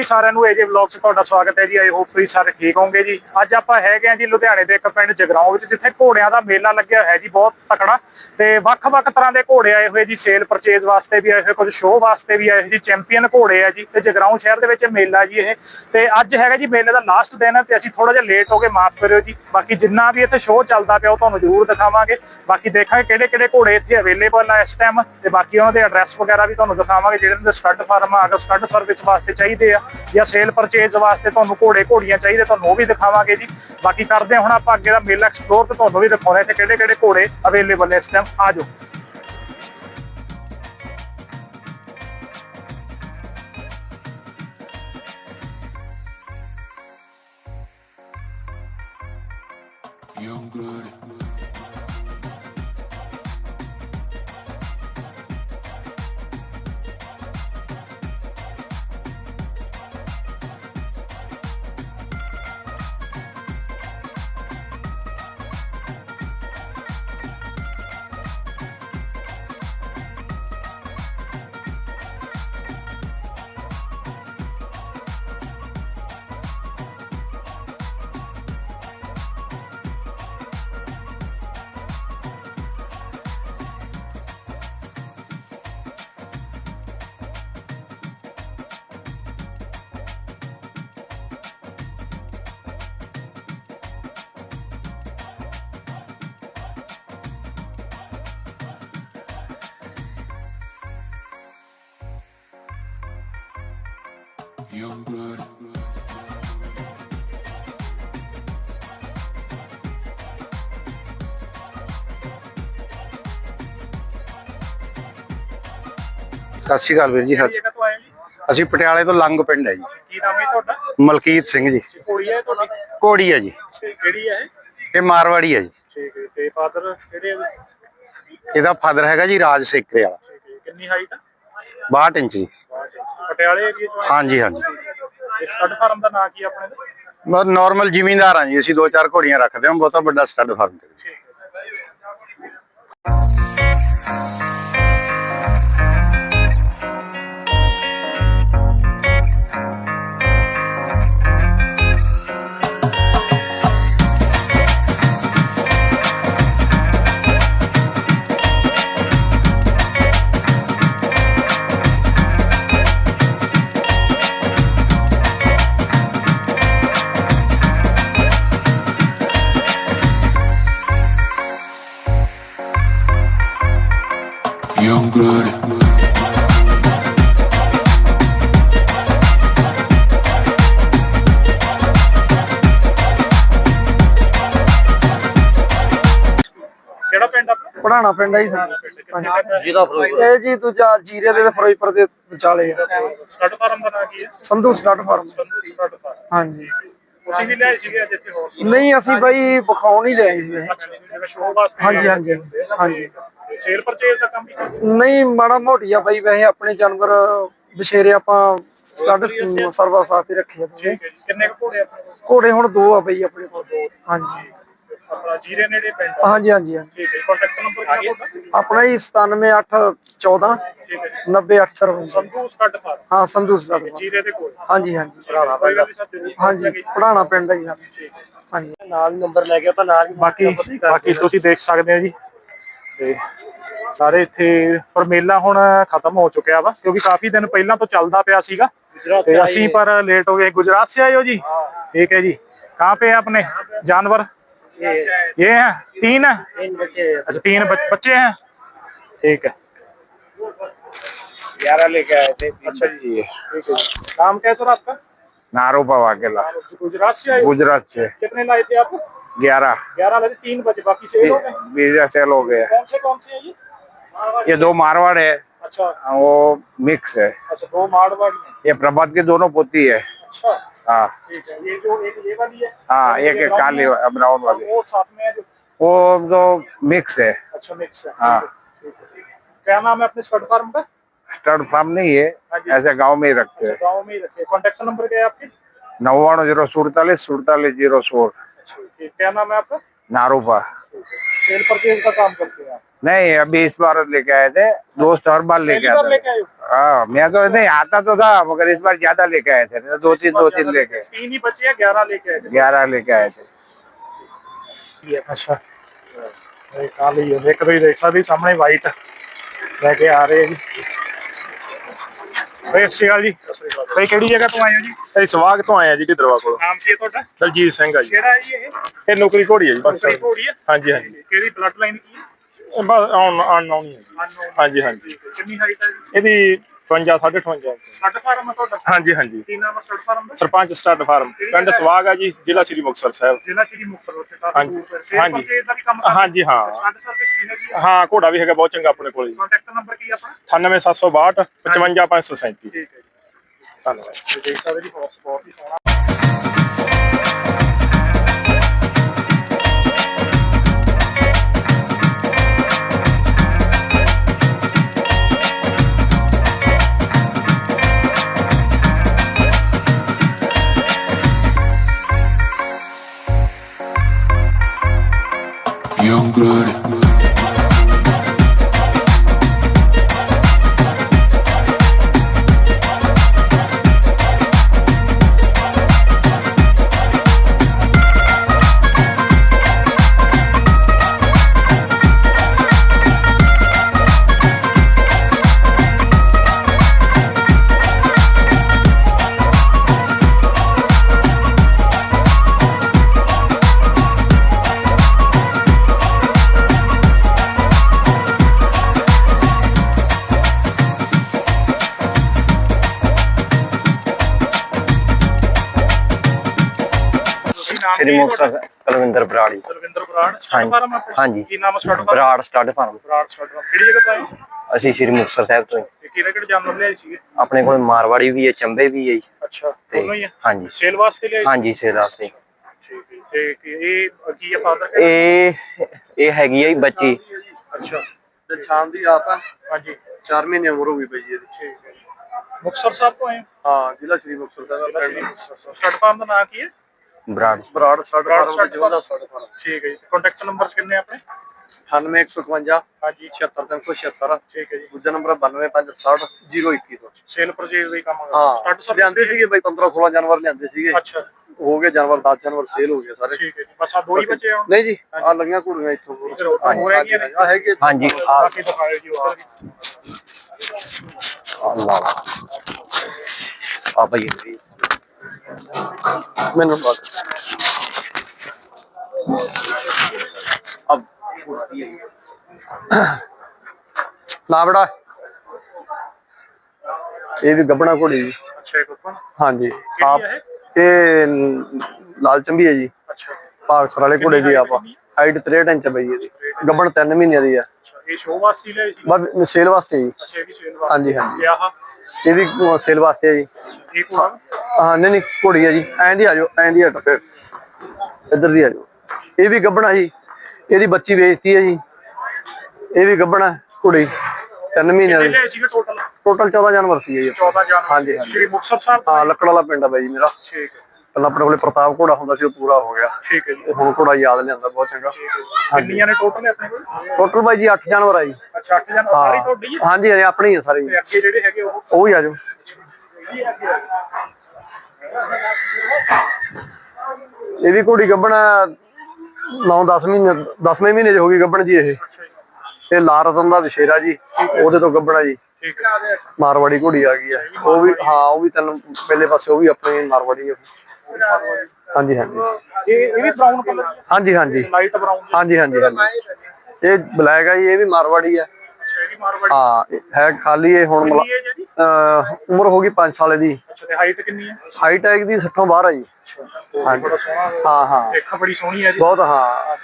ਜੀ ਸਾਰਿਆਂ ਨੂੰ ਏਜੇ ਵਲੌਗ 'ਚ ਤੁਹਾਡਾ ਸਵਾਗਤ ਹੈ ਜੀ ਆਈ ਹੋਪ ਤੁਸੀਂ ਸਾਰੇ ਠੀਕ ਹੋਵੋਗੇ ਜੀ। ਅੱਜ ਆਪਾਂ ਹੈਗੇ ਆ ਜੀ ਲੁਧਿਆਣੇ ਦੇ ਇੱਕ ਪਿੰਡ ਜਗਰਾਉਂ ਵਿੱਚ, ਜਿੱਥੇ ਘੋੜਿਆਂ ਦਾ ਮੇਲਾ ਲੱਗਿਆ ਹੋਇਆ ਜੀ, ਬਹੁਤ ਤਕੜਾ। ਤੇ ਵੱਖ-ਵੱਖ ਤਰ੍ਹਾਂ ਦੇ ਘੋੜੇ ਆਏ ਹੋਏ ਜੀ ਸੇਲ ਪਰਚੇਜ਼ ਵਾਸਤੇ ਵੀ ਆਏ ਹੋਏ, ਕੁਝ ਸ਼ੋਅ ਵਾਸਤੇ ਵੀ ਆਏ ਜੀ ਚੈਂਪੀਅਨ ਘੋੜੇ ਆ ਜੀ। ਤੇ ਜਗਰਾਉਂ ਸ਼ਹਿਰ ਦੇ ਵਿੱਚ ਮੇਲਾ ਜੀ ਇਹ। ਤੇ ਅੱਜ ਹੈਗਾ ਜੀ ਮੇਲੇ ਦਾ ਲਾਸਟ ਦਿਨ ਹੈ ਤੇ ਅਸੀਂ ਥੋੜਾ ਜਿਹਾ ਲੇਟ ਹੋ ਗਏ ਮਾਫ ਕਰਿਓ ਜੀ। ਬਾਕੀ ਜਿੰਨਾ ਵੀ ਇੱਥੇ ਸ਼ੋਅ ਚੱਲਦਾ ਪਿਆ, ਉਹ ਤੁਹਾਨੂੰ ਜ਼ਰੂਰ ਦਿਖਾਵਾਂਗੇ। ਬਾਕੀ ਦੇਖਾਂਗੇ ਕਿਹੜੇ ਕਿਹੜੇ ਘੋੜੇ ਇੱਥੇ ਅਵੇਲੇਬਲ ਆ ਇਸ ਟਾਈਮ ਤੇ ਬਾਕੀ ਉਹਨਾਂ ਦੇ ਐਡਰੈਸ ਵਗੈਰਾ ਵੀ ਤੁਹਾਨੂੰ ਦਿਖਾਵਾਂਗੇ, ਜਿਹੜੇ ਦੇ ਸਟੱਡ ਫਾਰਮ ਆ, ਅਗਰ ਸਟੱਡ ਸਰਵਿਸ ਵਾਸਤੇ ਚਾਹੀਦੇ ਆ। ਜਾਂ ਸੇਲ ਪਰਚੇਜ਼ ਵਾਸਤੇ ਤੁਹਾਨੂੰ ਘੋੜੇ ਘੋੜੀਆਂ ਚਾਹੀਦੇ, ਤੁਹਾਨੂੰ ਉਹ ਵੀ ਦਿਖਾਵਾਂਗੇ ਜੀ। ਬਾਕੀ ਕਰਦੇ ਹਾਂ ਹੁਣ ਆਪਾਂ ਅੱਗੇ ਦਾ ਮੇਲਾ ਐਕਸਪਲੋਰ ਤੇ ਤੁਹਾਨੂੰ ਵੀ ਦਿਖਾਉਣਾ ਇੱਥੇ ਕਿਹੜੇ ਕਿਹੜੇ ਘੋੜੇ ਅਵੇਲੇਬਲ ਨੇ ਇਸ ਟਾਈਮ ਆ ਜਾਓ। Young blood. Young blood. ਸਤਿ ਸ਼੍ਰੀ ਅਕਾਲ ਵੀਰ ਜੀ ਸਤਿ ਸ਼੍ਰੀ ਅਕਾਲ। ਅਸੀਂ ਪਟਿਆਲੇ ਤੋਂ ਲੰਗ ਪਿੰਡ ਹੈ ਜੀ। ਕੀ ਨਾਮ ਹੈ ਤੁਹਾਡਾ? ਮਲਕੀਤ ਸਿੰਘ ਜੀ। ਘੋੜੀ ਹੈ ਤੁਹਾਡੀ? ਕੋੜੀ ਹੈ ਜੀ। ਕਿਹੜੀ ਹੈ ਇਹ? ਮਾਰਵਾੜੀ ਹੈ ਜੀ। ਠੀਕ ਹੈ ਤੇ ਫਾਦਰ ਕਿਹੜੇ ਆ ਇਹਦਾ ਫਾਦਰ ਹੈਗਾ ਜੀ ਰਾਜ ਸੇਕਰੇ ਵਾਲਾ। ਠੀਕ ਹੈ ਕਿੰਨੀ ਹਾਈਟ 62 ਇੰਚ। ਪਟਿਆਲੇ ਏਰੀਆ ਤੋਂ ਹਾਂਜੀ ਹਾਂਜੀ। ਸਟੱਡ ਫਾਰਮ ਦਾ ਨਾਂ ਕੀ ਹੈ ਆਪਣੇ ਦਾ? ਨਾਰਮਲ ਜ਼ਿਮੀਂਦਾਰ ਹਾਂ ਜੀ ਅਸੀਂ ਦੋ ਚਾਰ ਘੋੜੀਆਂ ਰੱਖਦੇ ਹਾਂ ਬਹੁਤਾ ਵੱਡਾ ਸਟੱਡ ਫਾਰਮ ਤੇ Young ਪੜਾਣਾ ਪਿੰਡ ਹੈ ਜੀ ਸਾਡਾ। ਇਹ ਜੀ ਦੂਜਾ ਜੀਰੇ ਦੇ ਤੇ ਫਿਰੋਜ਼ਪੁਰ ਦੇ ਵਿਚਾਲੇ ਆ ਸਟੱਡ ਫਾਰਮ ਦਾ ਨਾਂ ਕੀ ਹੈ? Sandhu start farm. Stud farm. ਹਾਂਜੀ। ਤੁਸੀਂ ਵੀ ਲਿਆਏ ਸੀਗੇ ਅੱਜ ਇੱਥੇ ਹੋਰ? ਨਹੀਂ ਅਸੀਂ ਬਾਈ ਵਿਖਾਉਣ ਹੀ ਲਿਆਏ ਸੀ ਵੈਸੇ। ਜਿਵੇਂ ਸ਼ੋਅ ਵਾਸਤੇ ਹਾਂਜੀ, ਹਾਂਜੀ, ਹਾਂਜੀ। ਸੇਲ ਪਰਚੇਜ਼ ਦਾ ਕੰਮ ਵੀ ਕਰਦੇ ਨਹੀਂ ਮਾੜਾ ਮੋਟੀ ਆ ਬਾਈ ਵੈਸੇ ਆਪਣੇ ਜਾਨਵਰ ਬਸ਼ੇਰੇ ਆਪਾਂ ਸਟੱਡ ਸਰਵਾ ਸਾਫੀ ਰੱਖੇ ਆ। ਦੋਵੇਂ। ਠੀਕ ਹੈ ਜੀ ਕਿੰਨੇ ਕੁ ਘੋੜੇ ਆਪਣੇ ਕੋਲ? ਘੋੜੇ ਹੁਣ ਦੋ ਆ ਬਈ ਆਪਣੇ ਕੋਲ। ਹਾਂਜੀ। ਹਾਂਜੀ ਹਾਂਜੀ ਹਾਂਜੀ। ਆਪਣਾ ਜੀ 97814 ਹਾਂ ਸੰਧੂ ਸਰ ਹਾਂਜੀ ਹਾਂਜੀ। ਹਾਂਜੀ ਪੜਾਣਾ ਪਿੰਡ ਹੈ। ਜੀ। ਸਾਡਾ। ਹਾਂਜੀ। ਨਾਲ ਨੰਬਰ ਲੈ ਗਿਆ ਤਾਂ ਬਾਕੀ ਬਾਕੀ ਤੁਸੀਂ ਦੇਖ ਸਕਦੇ ਹੋ ਜੀ। ਸਾਰੇ ਇੱਥੇ ਪਰ ਮੇਲਾ ਹੁਣ ਖਤਮ ਹੋ ਚੁੱਕਿਆ ਵਾ ਕਿਉਂਕਿ ਕਾਫੀ ਦਿਨ ਪਹਿਲਾਂ ਤੋਂ ਚੱਲਦਾ ਪਿਆ ਸੀਗਾ। ਤੇ ਅਸੀਂ ਪਰ ਲੇਟ ਹੋ ਗਏ। ਗੁਜਰਾਤ ਸੇ ਆਏ ਜੀ? ਠੀਕ ਹੈ ਜੀ। ਕਹਾਂ ਪੇ ਹੈ ਜਾਨਵਰ? ये है तीन है। तीन बच्चे अच्छा तीन बच्चे हैं। ठीक है। ग्यारह लेके आए थे अच्छा जी। ठीक है नाम क्या है सर आपका? नारो पावा अकेला गुजरात से गुजरात से। कितने लाए थे आप? ग्यारह। ग्यारह लाए तीन बचे बाकी सेल हो गए? सेल हो गए। कौन से कौन से है ये? ये दो मारवाड़ है। अच्छा। वो मिक्स है। अच्छा दो मारवाड़ ये प्रभात की दोनों पोती है। अच्छा। हाँ। है ये जो एक ये वाली है? हाँ एक है brown काली है, ब्राउन वाली। वो साथ में है जो वो तो मिक्स है। अच्छा मिक्स है। हाँ। क्या नाम है अपने फार्म का? स्टड फार्म नहीं है हाँ ऐसे गाँव में ही रखते हैं। गाँव में ही रखे कॉन्टेक्ट नंबर क्या है आपके? नव्वाणु ज़ीरो सुड़तालीस सुड़तालीस ज़ीरो सोल क्या नाम है आपका? नारूपा सेल परचेज का काम करते हैं आप। नहीं अभी इस बार लेके आए थे दोस्त हर बार लेके पहली बार आते लेके थे आए हो? हाँ मैं तो नहीं आता तो था मगर इस बार ज्यादा लेके आए थे नहीं तो दो तीन दो तीन लेके तीन ही बचे हैं ग्यारह लेके आए थे ग्यारह लेके आए थे ਅੱਛਾ ਇਹ ਕਾਲੀ ਹੈ ਇੱਕ ਤੁਸੀਂ ਦੇਖ ਸਕਦੇ ਹੋ ਸਾਹਮਣੇ ਵਾਈਟ ਲੈ ਕੇ ਆ ਰਹੇ ਆ ਜੀ ਬਈ ਸਤਿ ਸ਼੍ਰੀ ਅਕਾਲ ਜੀ ਬਈ ਕਿਹੜੀ ਜਗ੍ਹਾ ਤੋਂ ਆਏ ਹੋ ਜੀ ਅਸੀਂ ਸਵਾਗ ਤੋਂ ਆਏ ਆ ਜੀ ਢਿੱਦਰਵਾ ਕੋਲ ਨਾਮ ਕੀ ਹੈ ਤੁਹਾਡਾ ਦਲਜੀਤ ਸਿੰਘ ਆ ਜੀ ਕਿਹੜਾ ਹੈ ਜੀ ਇਹ ਇਹ ਨੌਕਰੀ ਘੋੜੀ ਹੈ ਜੀ ਕੰਪਨੀ ਘੋੜੀ ਹੈ ਹਾਂਜੀ ਹਾਂਜੀ ਕਿਹੜੀ ਬਲੱਡ ਲਾਈਨ ਕੀ ਹੈ ਇਹ ਬਸ ਆਉਣ ਆਉਣ ਆਉਣੀ ਹੈ। Unknown। ਹਾਂਜੀ, ਹਾਂਜੀ। ਠੀਕ ਹੈ। ਕਿੰਨੀ ਹਾਈਟ ਹੈ ਜੀ? ਇਹਦੀ 55 58 ਸੱਟ ਫਾਰਮ ਹੈ ਤੁਹਾਡਾ? ਹਾਂਜੀ ਹਾਂਜੀ। ਕੀ ਨਾਮ ਹੈ ਸੱਟ ਫਾਰਮ ਦਾ? Sarpanch stud farm. ਪਿੰਡ ਸਵਾਗ ਆ ਜੀ ਜ਼ਿਲ੍ਹਾ ਸ੍ਰੀ ਮੁਕਤਸਰ ਸਾਹਿਬ। ਜ਼ਿਲ੍ਹਾ ਸ਼੍ਰੀ ਮੁਕਤਸਰ ਉੱਤੇ ਹਾਂਜੀ, ਹਾਂਜੀ। ਦਾ ਵੀ ਕੰਮ ਕਰਦੇ ਹਾਂਜੀ, ਹਾਂ। ਸਰਵਿਸ ਹੈਗੀ ਹੈ? ਹਾਂ ਘੋੜਾ ਵੀ ਹੈਗਾ ਬਹੁਤ ਚੰਗਾ ਆਪਣੇ ਕੋਲ ਜੀ। ਕੰਟੈਕਟ ਨੰਬਰ ਕੀ ਹੈ ਆਪਣਾ? 98762 55537 ਠੀਕ ਹੈ ਜੀ। ਧੰਨਵਾਦ। ਤੇ ਦੇਖ ਸਕਦੇ ਜੀ ਬਹੁਤ ਬਹੁਤ ਹੀ ਸੋਹਣਾ mood. ਸ੍ਰੀ ਮੁਕਤਸਰ? ਕੁਲਵਿੰਦਰ ਬਰਾੜੀ ਕੁਲਵਿੰਦਰ ਬਰਾੜ ਸਟੱਡ ਹਾਂਜੀ। ਫਾਰਮ ਆਪਣਾ ਹਾਂਜੀ। ਕੀ ਨਾਮ farm? Brar stud farm. Brar stud farm. ਕਿਹੜੀ ਜਗ੍ਹਾ ਤੋਂ ਆਏ? ਅਸੀਂ ਸ੍ਰੀ ਮੁਕਤਸਰ ਸਾਹਿਬ ਤੋਂ ਹੀ। ਤੇ ਕਿਹੜੇ ਕਿਹੜੇ ਜਾਨਵਰ ਲਿਆਏ ਸੀਗੇ? ਆਪਣੇ ਕੋਲ ਮਾਰਵਾੜੀ ਵੀ ਹੈ ਚੰਬੇ ਵੀ ਹੈ ਜੀ। ਅੱਛਾ ਤੇ ਦੋਨੋਂ ਹੀ ਆ? ਹਾਂਜੀ। ਸੇਲ ਵਾਸਤੇ ਲਿਆਏ? ਹਾਂਜੀ ਸੇਰਾ ਤੇ ਠੀਕ ਹੈ ਤੇ ਕੀ- ਇਹ ਕੀ ਹੈ ਫਾਦਰ ਇਹ ਇਹ ਹੈਗੀ ਹੈ ਜੀ ਬੱਚੀ। ਅੱਛਾ। ਤੇ ਸ਼ਾਮ ਦੀ ਆਪ ਆ? ਹਾਂਜੀ। 4 ਮਹੀਨੇ ਉਮਰ ਹੋ ਗਈ ਪਈ ਇਹਦੀ। ਠੀਕ ਹੈ ਮੁਕਤਸਰ ਸਾਹਿਬ ਤੋਂ ਆਏ ਹੋ? ਜ਼ਿਲ੍ਹਾ ਸ਼੍ਰੀ ਮੁਕਤਸਰ ਸਾਹਿਬ। ਦਾ ਪਿੰਡ ਸਟੱਡ ਫਾਰਮ ਦਾ ਨਾਮ ਕੀ ਹੈ? ਬਰਾੜ ਬਰਾੜ ਦੇ ਜੋਦਾ ਸਟੱਡ ਫਾਰਮ ਠੀਕ ਹੈ ਜੀ। ਕੰਟੈਕਟ ਨੰਬਰ ਕਿੰਨੇ ਆਪਣੇ? 98151 ਹਾਂਜੀ। 76376 ਠੀਕ ਹੈ ਜੀ। ਦੂਜਾ ਨੰਬਰ 92560 021 ਤੋਂ। ਸੇਲ ਪਰਚੇਜ਼ ਦਾ ਹੀ ਕੰਮ ਹਾਂ। ਲਿਆਂਦੇ ਸੀਗੇ ਬਈ 15 16 ਜਾਨਵਰ ਲਿਆਂਦੇ ਸੀਗੇ। ਅੱਛਾ। ਹੋ ਗਏ ਜਾਨਵਰ 10 ਜਾਨਵਰ ਸੇਲ ਹੋ ਗਏ ਸਾਰੇ। ਠੀਕ ਹੈ ਜੀ। ਬਸ ਆ ਦੋ ਹੀ ਬਚੇ ਹੁਣ? ਨਹੀਂ ਜੀ ਆ ਲੱਗੀਆਂ ਘੋੜੀਆਂ ਇੱਥੋਂ ਇੱਧਰ ਉੱਧਰ ਹੋ ਰਹੀਆਂ ਨੇ। ਆ ਹੈਗੇ ਹਾਂਜੀ। ਬਾਕੀ ਦਿਖਾਇਓ ਜੀ ਉਧਰ ਵੀ ਅੱਲਾਹ ਆ ਭਈ ਜੀ ਮੈਨੂੰ ਬਾਤ ਅਬ ਨਾ ਬੜਾ ਇਹ ਵੀ ਗੱਬਣਾ ਘੋੜੀ ਜੀ ਅੱਛਾ ਇੱਕ ਉੱਪਰ ਹਾਂਜੀ ਕਿਹੜੀ ਆਪ ਹੈ ਇਹ ਨ- ਲਾਲ ਚੰਬੀ ਹੈ ਜੀ ਹਾਈਟ 63 ਇੰਚ ਪਈ ਇਹਦੀ। ਗੱਬਣ 3 ਮਹੀਨਿਆਂ ਦੀ ਆ। ਇਹ ਸ਼ੋਅ ਵਾਸਤੇ ਲਿਆਏ ਸੀ? ਬਸ ਸੇਲ ਵਾਸਤੇ ਜੀ। ਅੱਛਾ ਇਹ ਵੀ ਸੇਲ ਵਾਸਤੇ। ਹਾਂਜੀ ਹਾਂਜੀ। ਆਹ? ਇਹ ਵੀ ਸੇਲ ਵਾਸਤੇ ਹੈ ਜੀ। ਇਹ ਕੋਲ ਹਾਂ ਨਹੀਂ ਨਹੀਂ ਘੋੜੀ ਹੈ ਜੀ। ਐਂ ਦੀ ਆ ਜਾਓ ਐਂ ਦੀ ਹਟ ਫਿਰ। ਇੱਧਰ ਦੀ ਆ ਜਾਓ। ਇਹ ਵੀ ਗੱਬਣਾ ਜੀ। ਇਹਦੀ ਬੱਚੀ ਵੇਚਤੀ ਹੈ ਜੀ। ਇਹ ਵੀ ਗੱਬਣਾ ਘੋੜੀ। 3 ਮਹੀਨਿਆਂ ਦੀ। ਟੋਟਲ ਟੋਟਲ 14 ਜਾਨਵਰ ਸੀ ਜੀ। 14 ਜਾਨਵਰ। ਹਾਂਜੀ, ਹਾਂਜੀ। ਸ਼੍ਰੀ ਮੁਕਤਸਰ ਸਾਹਿਬ ਹਾਂ ਲੱਕੜ ਵਾਲਾ ਪਿੰਡ ਆ ਬਾਈ ਜੀ ਮੇਰਾ। ਠੀਕ ਹੈ। ਪਹਿਲਾਂ ਆਪਣੇ ਕੋਲੇ ਪ੍ਰਤਾਪ ਘੋੜਾ ਹੁੰਦਾ ਸੀ ਉਹ ਪੂਰਾ ਹੋ ਗਿਆ। ਠੀਕ ਹੈ ਜੀ। ਤੇ ਹੁਣ ਘੋੜਾ ਯਾਦ ਲਿਆਂਦਾ ਬਹੁਤ ਚੰਗਾ। ਕਿੰਨੀਆਂ ਨੇ ਟੋਟਲ ਆਪਣੇ ਕੋਲ? ਟੋਟਲ ਬਾਈ ਜੀ 8 ਜਾਨਵਰ ਆ ਜੀ। ਅੱਛਾ 8 ਜਾਨਵਰ ਸਾਰੀ ਤੁਹਾਡੀ ਹੈ? ਹਾਂਜੀ ਹਾਂਜੀ ਆਪਣੀ ਹੈ ਸਾਰੀ। ਤੇ ਅੱਗੇ ਜਿਹੜੇ ਹੈਗੇ ਉਹ? ਉਹ ਹੀ ਆ ਜਾਓ। ਇਹ ਵੀ ਘੋੜੀ ਗੱਬਣਾ 9-10 ਮਹੀਨੇ 10ਵੇਂ ਮਹੀਨੇ 'ਚ ਹੋ ਗਈ ਗੱਬਣ ਜੀ ਇਹ। ਇਹ ਲਾਲ ਰਤਨ ਦਾ ਵਿਸ਼ੇਰਾ ਜੀ ਉਹਦੇ ਤੋਂ ਗੱਬਣਾ ਜੀ। ਮਾਰਵਾੜੀ ਘੋੜੀ ਆ ਗਈ ਆ ਉਹ ਵੀ ਹਾਂ ਉਹ ਵੀ ਤੈਨੂੰ ਪਹਿਲੇ ਪਾਸੇ ਉਹ ਵੀ ਆਪਣੀ ਮਾਰਵਾੜੀ ਆ। ਹਾਂਜੀ ਹਾਂਜੀ। ਇਹ ਇਹ ਵੀ ਬ੍ਰਾਊਨ ਕਲਰ ਹਾਂਜੀ ਹਾਂਜੀ। ਲਾਈਟ ਬ੍ਰਾਊਨ ਹਾਂਜੀ ਹਾਂਜੀ ਹਾਂਜੀ। ਇਹ ਬਲੈਕ ਆ ਜੀ ਇਹ ਵੀ ਮਾਰਵਾੜੀ ਆ। ਮਾਰਵਾੜੀ? ਹਾਂ ਹੈ ਖਾਲੀ ਇਹ ਹੁਣ ਉਮਰ ਹੋ ਗਈ 5 ਸਾਲ ਦੀ ਤੇ ਹਾਈਟ ਕਿੰਨੀ ਹੈ? ਹਾਈਟ ਹੈ ਇਹਦੀ 60 ਬਾਹਰ ਆ ਜੀ। ਹਾਂ। ਹਾਂ ਦੇਖਾ ਬੜੀ ਸੋਹਣੀ ਹੈ ਜੀ। ਬਹੁਤ ਹਾਂ।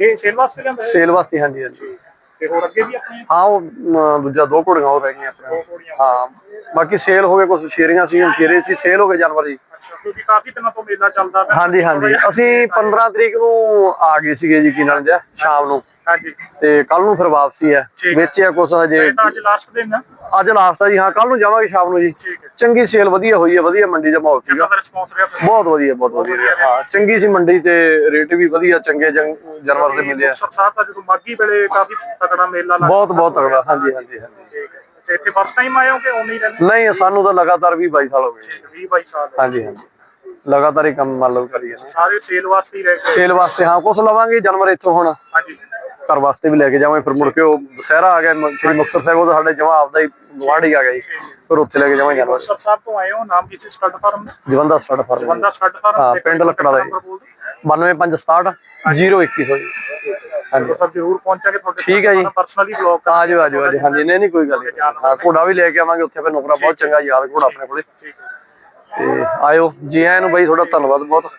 ਇਹ ਸੇਲ ਵਾਸਤੇ ਲਿਆਂਦਾ ਹੈ? ਸੇਲ ਵਾਸਤੇ ਹਾਂਜੀ ਹਾਂਜੀ। ਤੇ ਹੋਰ ਅੱਗੇ ਵੀ ਆਪਣੇ ਹਾਂ ਉਹ ਅਮ, ਦੂਜਾ ਦੋ ਘੋੜੀਆਂ ਹੋਰ ਰਹਿ ਗਈਆਂ ਆਪਣੇ ਘੋੜੀਆਂ। ਹਾਂ ਬਾਕੀ ਸੇਲ ਹੋ ਗਏ ਕੁਝ ਸ਼ੇਰੀਆਂ ਸੀ ਸ਼ੇਰੇ ਸੀ ਸੇਲ ਹੋ ਗਏ ਜਾਨਵਰ। ਜੀ ਅੱਛਾ ਕਿਉਂਕਿ ਕਾਫੀ ਦਿਨਾਂ ਤੋਂ ਮੇਲਾ ਚੱਲਦਾ ਪਿਆ। ਹਾਂਜੀ ਹਾਂਜੀ। ਅਸੀਂ 15 ਤਰੀਕ ਨੂੰ ਆ ਗਏ ਸੀਗੇ ਜੀ ਕੀ ਨਾਲ ਜਿਹਾ ਸ਼ਾਮ ਨੂੰ। ਹਾਂਜੀ। ਤੇ ਕੱਲ ਨੂੰ ਫਿਰ ਵਾਪਸੀ ਹੈ। ਵੇਚਿਆ ਕੁਛ ਹਜੇ। ਅੱਜ ਲਾਸਟ ਦਿਨ ਆ? ਅੱਜ ਲਾਸਟ ਆ ਜੀ। ਹਾਂ ਕੱਲ ਨੂੰ ਜਾਵਾਂਗੇ ਸ਼ਾਮ ਨੂੰ ਜੀ। ਚੰਗੀ ਸੇਲ ਵਧੀਆ ਹੋਈ ਹੈ ਵਧੀਆ ਮੰਡੀ ਦਾ ਮਾਹੌਲ ਸੀਗਾ? ਬਹੁਤ ਵਧੀਆ ਬਹੁਤ ਵਧੀਆ। ਹਾਂ ਚੰਗੀ ਸੀ ਮੰਡੀ ਤੇ ਰੇਟ ਵੀ ਵਧੀਆ ਚੰਗੇ ਜਾਨਵਰ ਦੇ ਮਿਲੇ ਆ ਮੁਕਤਸਰ ਸਾਹਿਬ ਦਾ ਜਦੋਂ ਮਾਗੀ ਵੇਲੇ ਕਾਫੀ ਤਕੜਾ ਮੇਲਾ ਲੱਗਦਾ। ਬਹੁਤ ਬਹੁਤ ਤਗੜਾ ਹਾਂਜੀ ਹਾਂਜੀ ਹਾਂਜੀ। ਠੀਕ ਹੈ। ਅੱਛਾ ਇੱਥੇ ਫਸਟ ਟਾਈਮ ਆਏ ਹੋ ਕਿ ਉਨੀ ਰਹਿੰਦੇ ਨਹੀਂ ਸਾਨੂੰ ਤਾਂ ਲਗਾਤਾਰ 20 22 ਸਾਲ ਹੋ ਗਏ। 20 22 ਸਾਲ ਹਾਂਜੀ ਹਾਂਜੀ। ਲਗਾਤਾਰ ਹੀ ਕੰਮ ਮੰਨ ਲਓ ਕਰੀ ਜਾਂਦੇ ਸਾਰੇ ਸੇਲ ਵਾਸਤੇ ਹੀ ਰਹਿ ਸੇਲ ਵਾਸਤੇ ਹਾਂ ਕੁਛ ਲਵਾਂਗੇ ਜਾਨਵਰ ਇੱਥੋਂ ਹੁਣ। ਹਾਂਜੀ। ਘਰ ਵਾਸਤੇ ਵੀ ਲੈ ਕੇ ਜਾਵਾਂਗੇ। ਫਿਰ ਮੁੜ ਕੇ ਉਹ ਦੁਸਹਿਰਾ ਆ ਗਿਆ ਮ- ਸ਼੍ਰੀ ਮੁਕਤਸਰ ਸਾਹਿਬ ਉਹ ਤਾਂ ਸਾਡੇ ਜਮਾ ਆਪਦਾ ਹੀ ਗੁਆਂਢ ਹੀ ਆ ਗਿਆ ਜੀ। ਫਿਰ ਉੱਥੇ ਲੈ ਕੇ ਜਾਵਾਂਗੇ ਜਾਨਵਰ ਮੁਕਤਸਰ ਸਾਹਿਬ ਤੋਂ ਆਏ ਹੋ ਨਾਮ ਕਿਸੇ ਸਟੱਡ ਫਾਰਮ ਦਾ? Jawanda stud farm. ਬੰਦਾ ਸਟੱਡ ਫਾਰਮ ਹਾਂ, ਪਿੰਡ ਲੱਕੜਾ ਦਾ ਜੀ। 92567 02100 ਜੀ। ਹਾਂਜੀ। ਸਰ ਜ਼ਰੂਰ ਪਹੁੰਚਾਂਗੇ ਤੁਹਾਡੇ ਠੀਕ ਹੈ ਜੀ। ਪਰਸਨਲੀ ਬਲੌਗ ਆ ਜਾਓ ਆ ਜਾਓ ਆ ਜਾਓ। ਹਾਂਜੀ ਨਹੀਂ ਨਹੀਂ ਕੋਈ ਗੱਲ ਨਹੀਂ। ਹਾਂ ਘੋੜਾ ਵੀ ਲੈ ਕੇ ਆਵਾਂਗੇ ਉੱਥੇ ਫਿਰ ਨੁਕਰਾ ਬਹੁਤ ਚੰਗਾ ਯਾਦ ਘੋੜਾ ਆਪਣੇ ਕੋਲੇ। ਤੇ ਆਇਓ। ਜੀ ਆਇਆਂ ਨੂੰ ਬਾਈ ਤੁਹਾਡਾ ਧੰਨਵਾਦ ਬਹੁਤ।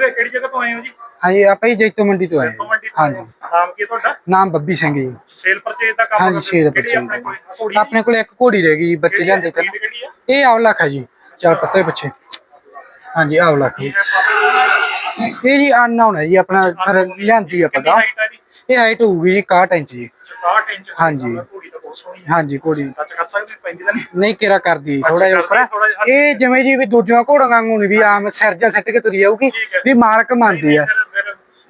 ਵੀਰੇ ਕਿਹੜੀ ਜਗ੍ਹਾ ਤੋਂ ਆਏ ਹੋ ਜੀ? ਹਾਂਜੀ ਆਪਾਂ ਹੀ ਜੈਤੋ ਮੰਡੀ ਤੋਂ ਆਏ ਤੋਂ ਮੰਡੀ ਤੋਂ ਹਾਂਜੀ। ਨਾਮ ਕੀ ਹੈ ਤੁਹਾਡਾ? ਨਾਮ ਬੱਬੀ ਸਿੰਘ ਜੀ। ਸੇਲ ਪਰਚੇਜ ਦਾ ਕੰਮ ਹਾਂਜੀ ਹੋ? ਕਿਹੜੀ ਬੱਚੇ ਆਪਣੇ ਕੋਲ? ਘੋੜੀ ਆਪਣੇ ਕੋਲ ਇੱਕ ਘੋੜੀ ਰਹਿ ਗਈ ਜੀ, ਬੱਚੇ ਹੈ? ਤੇ breed ਕਿਹੜੀ ਹੈ? ਇਹ ਆਵਲਖ ਹੈ ਜੀ ਚਾਰ ਪੱਤੇ ਪਿੱਛੇ। ਹਾਂਜੀ ਆਵਲਖ ਜੀ। ਇਹ ਜੀ ਅਨਨਾਉਨ ਹੈ ਜੀ ਆਪਣਾ ਫਿਰ ਲਿਆਂਦੀ ਦਾ ਹਾਈਟ ਹੈ ਜੀ? ਇਹ ਹਾਈਟ ਹੋਊਗੀ ਜੀ 61 ਇੰਚ ਜੀ। 60 ਇੰਚ। ਹਾਂਜੀ। ਘੋੜੀ ਬਹੁਤ ਸੋਹਣੀ ਹੈ ਹਾਂਜੀ ਘੋੜੀ। ਟੱਚ ਕਰ ਸਕਦੇ? ਪੈਂਦੀ ਤਾਂ ਨਹੀਂ? ਨਹੀਂ ਕਿਰਾ ਕਰਦੀ? ਥੋੜਾ ਜਿਹਾ ਉੱਪਰ। ਇਹ ਜਿਵੇਂ ਜੀ ਵੀ ਦੂਜੀਆਂ ਘੋੜਾਂ ਵਾਂਗੂ ਨੀ ਵੀ ਆਮ ਸਿਰਜਾ ਸੱਟ ਕੇ ਤੁਰੀ ਜਾਊਗੀ। ਵੀ ਮਾਲਕ ਮੰਨਦੀ ਆ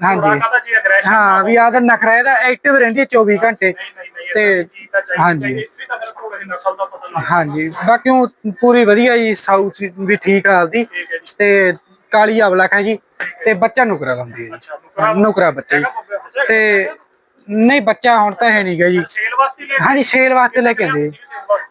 ਹਾਂਜੀ। ਹਾਂ ਵੀ ਆਹ ਤਾਂ ਨਖਰਾ ਇਹਦਾ ਐਕਟਿਵ ਰਹਿੰਦੀ ਹੈ 24 ਘੰਟੇ। ਨਹੀਂ ਨਹੀਂ ਨਹੀਂ ਤੇ ਹਾਂਜੀ। ਹਾਂਜੀ। ਬਾਕੀ ਉਹ ਪੂਰੀ ਵਧੀਆ ਜੀ ਸਾਊਥ ਵੀ ਠੀਕ ਆ ਆਪਦੀ। ਤੇ ਕਾਲੀ ਅਵਲਖ ਹੈ ਜੀ। ਤੇ ਬੱਚਾ ਨੁਕਰਾ ਲਾਉਂਦੀ ਹੈ ਨੁਕਰਾ ਬੱਚਾ ਜੀ। ਤੇ ਨਹੀਂ ਬੱਚਾ ਹੁਣ ਤਾਂ ਹੈ ਨਹੀਂਗਾ ਜੀ ਸੇਲ ਵਾਸਤੇ ਲੈ ਹਾਂਜੀ ਸੇਲ ਵਾਸਤੇ ਲੈ ਕੇ ਆਂਦੇ ਜੀ।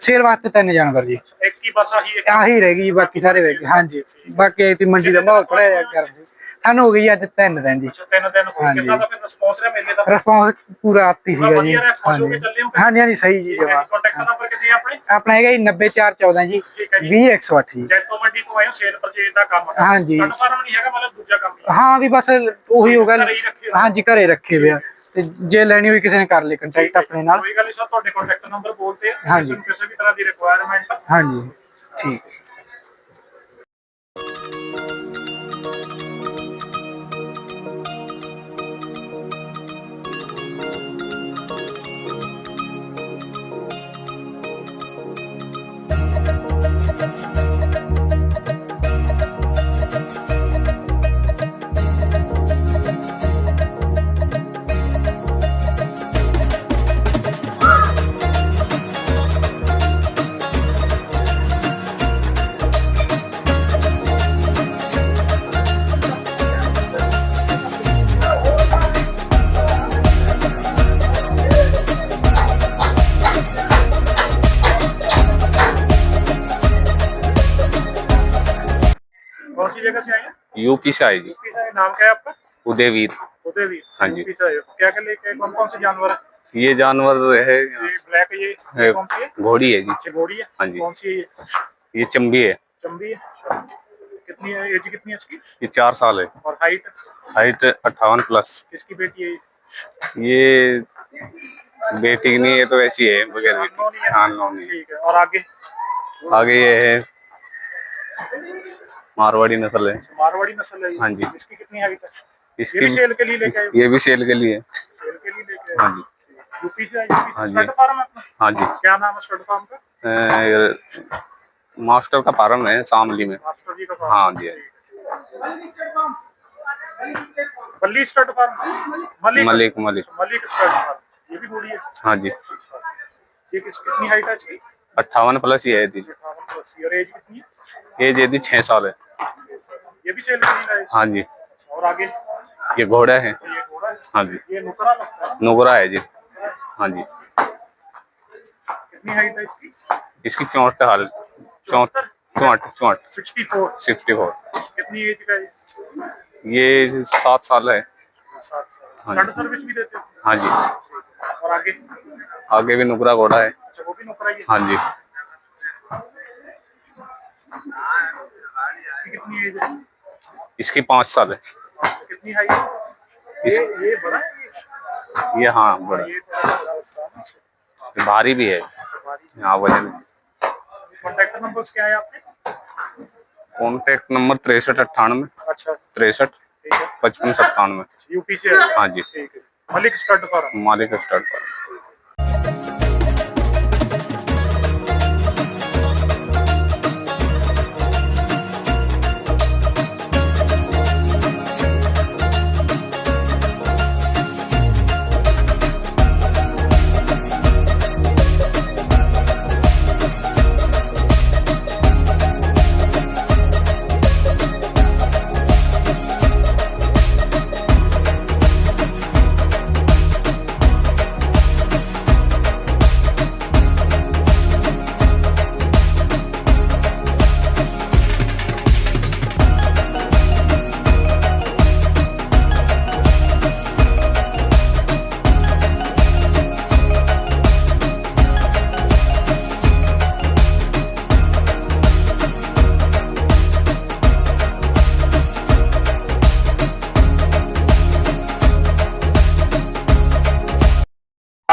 ਸੇਲ ਵਾਸਤੇ ਤਿੰਨ ਜਾਨਵਰ ਜੀ ਇੱਕ ਹੀ ਬਸ ਆਹੀ ਇੱਕ ਆਹੀ ਰਹਿ ਗਈ ਜੀ, ਬਾਕੀ ਸਾਰੇ ਵੇਚ ਹਾਂਜੀ ਬਾਕੀ ਇਹ ਤੇ ਮੰਡੀ ਦਾ ਮਾਹੌਲ ਥੋੜਾ ਜਿਹਾ ਗਰਮ ਸੀ ਸਾਨੂੰ ਹੋ ਗਈ ਅੱਜ ਤਿੰਨ ਦਿਨ ਜੀ ਤਿੰਨ ਦਿਨ ਹੋ ਗਏ ਹਾਂਜੀ। ਕਿੰਨਾ ਦਾ ਫਿਰ ਰਿਸਪੌਂਸ ਰਿਹਾ ਮੇਲੇ ਦਾ ਰਿਸਪੌਂਸ ਪੂਰਾ ਆਤੀ ਸੀਗਾ ਜੀ ਵਧੀਆ ਰਿਹਾ, ਖੁਸ਼ ਹੋ ਕੇ ਹਾਂਜੀ ਚੱਲੇ ਹੋ? ਹਾਂਜੀ ਹਾਂਜੀ ਸਹੀ ਜੀ ਜਵਾਬ ਕੰਟੈਕਟ ਨੰਬਰ ਕਿੰਨੇ ਆ ਆਪਣੇ? ਆਪਣਾ ਹੈਗਾ ਜੀ 90414 ਜੀ ਠੀਕ ਹੈ ਜੀ। 20108 ਜੀ। ਜੈਤੋ ਮੰਡੀ ਤੋਂ ਆਏ ਹੋ ਸੇਲ ਪਰਚੇਜ ਦਾ ਕੰਮ? ਹੈ ਹਾਂਜੀ। ਫਾਰਮ ਨਹੀਂ ਹੈਗਾ ਮਤਲਬ ਦੂਜਾ ਕੰਮ ਹੀ ਹੈ। ਹਾਂ ਵੀ ਬਸ ਉਹੀ ਹੋ ਗਿਆ। ਘਰੇ ਹੀ ਰੱਖੇ ਹੋਏ। ਹਾਂਜੀ ਘਰੇ ਰੱਖੇ ਹੋਏ ਆ। ਤੇ ਜੇ ਲੈਣੀ ਹੋਈ ਕਿਸੇ ਨੇ ਕਰ ਲਈ ਕੰਟੈਕਟ ਆਪਣੇ ਨਾਲ। ਕੋਈ ਗੱਲ ਨਹੀਂ ਸਰ ਤੁਹਾਡੇ ਕੰਟੈਕਟ ਨੰਬਰ ਬੋਲਤੇ ਹਾਂਜੀ। ਕਿਸੇ ਵੀ ਤਰ੍ਹਾਂ ਦੀ ਰਿਕੁਆਇਰਮੈਂਟ ਹਾਂਜੀ ਠੀਕ। यूपी से आए जी। यूपी से नाम क्या है आपका? उदयवीर। उदयवीर हाँ जी। यूपी से आए हो। क्या क्या लेके कौन कौन से जानवर है? ये जानवर है ये ब्लैक है ये ये कौन सी है? घोड़ी है जी। चिगोड़ी है। हाँ जी। कौन सी है ये? ये चंबी है। चंबी है। अच्छा। कितनी है एज कितनी है इसकी? ये चार साल है। और हाइट? हाइट अट्ठावन प्लस। किसकी बेटी है ये? ये बेटी नहीं है तो ऐसी है बगैर अननोन बेटी। है। हाँ नौनी है। ठीक है और आगे? आगे ये है। मारवाड़ी नस्ल है। मारवाड़ी नस्ल है हाँ जी। इसकी कितनी हाइट है ये इसकी भी सेल के लिए लेके आए ये भी सेल के लिए। सेल के लिए लेके हाँ? जी। यूपी से हाँ? जी। है हाँ जी। क्या नाम है स्टड फार्म का? मास्टर का फार्म है शामली में। मास्टर जी का फार्म। हाँ जी Balli stud farm. Malik. Malik Malik. Malik stud farm. ये भी बूढ़ी है। हाँ जी। ये किस कितनी हाइट है इसकी? अट्ठावन प्लस ही है दी अठावन प्लस और एज कितनी है? एज यदि छह साल है। ये भी लाए हाँ? जी। और आगे? ये घोड़ा है। ये घोड़ा है? हाँ जी। ये नुकरा है? नुगरा है जी। हाँ जी। कितनी हाइट है इसकी? इसकी चौंठ हाल चौंठ चौंठ चौंठ। 64 सिक्सटी फोर। कितनी एज का है ये? सात साल है। स्टड सर्विस भी देते हो? हाँ जी। और आगे? आगे भी नुकरा घोड़ा है। अच्छा वो भी नौकरा ही है? हाँ जी। कितनी एज है? इसकी पाँच साल है। कितनी है? ये ये बड़ा है ये? हाँ बड़ा। ये ना। ये भारी भी है। हाँ। वज़न कॉन्टैक्ट नंबर्स क्या है आपके? कॉन्टैक्ट नंबर तिरसठ अट्ठानवे अच्छा। तिरसठ पचपन सत्तानवे। यूपी से हाँ? जी। मलिक स्टड फार्म मालिक स्टार्ट पर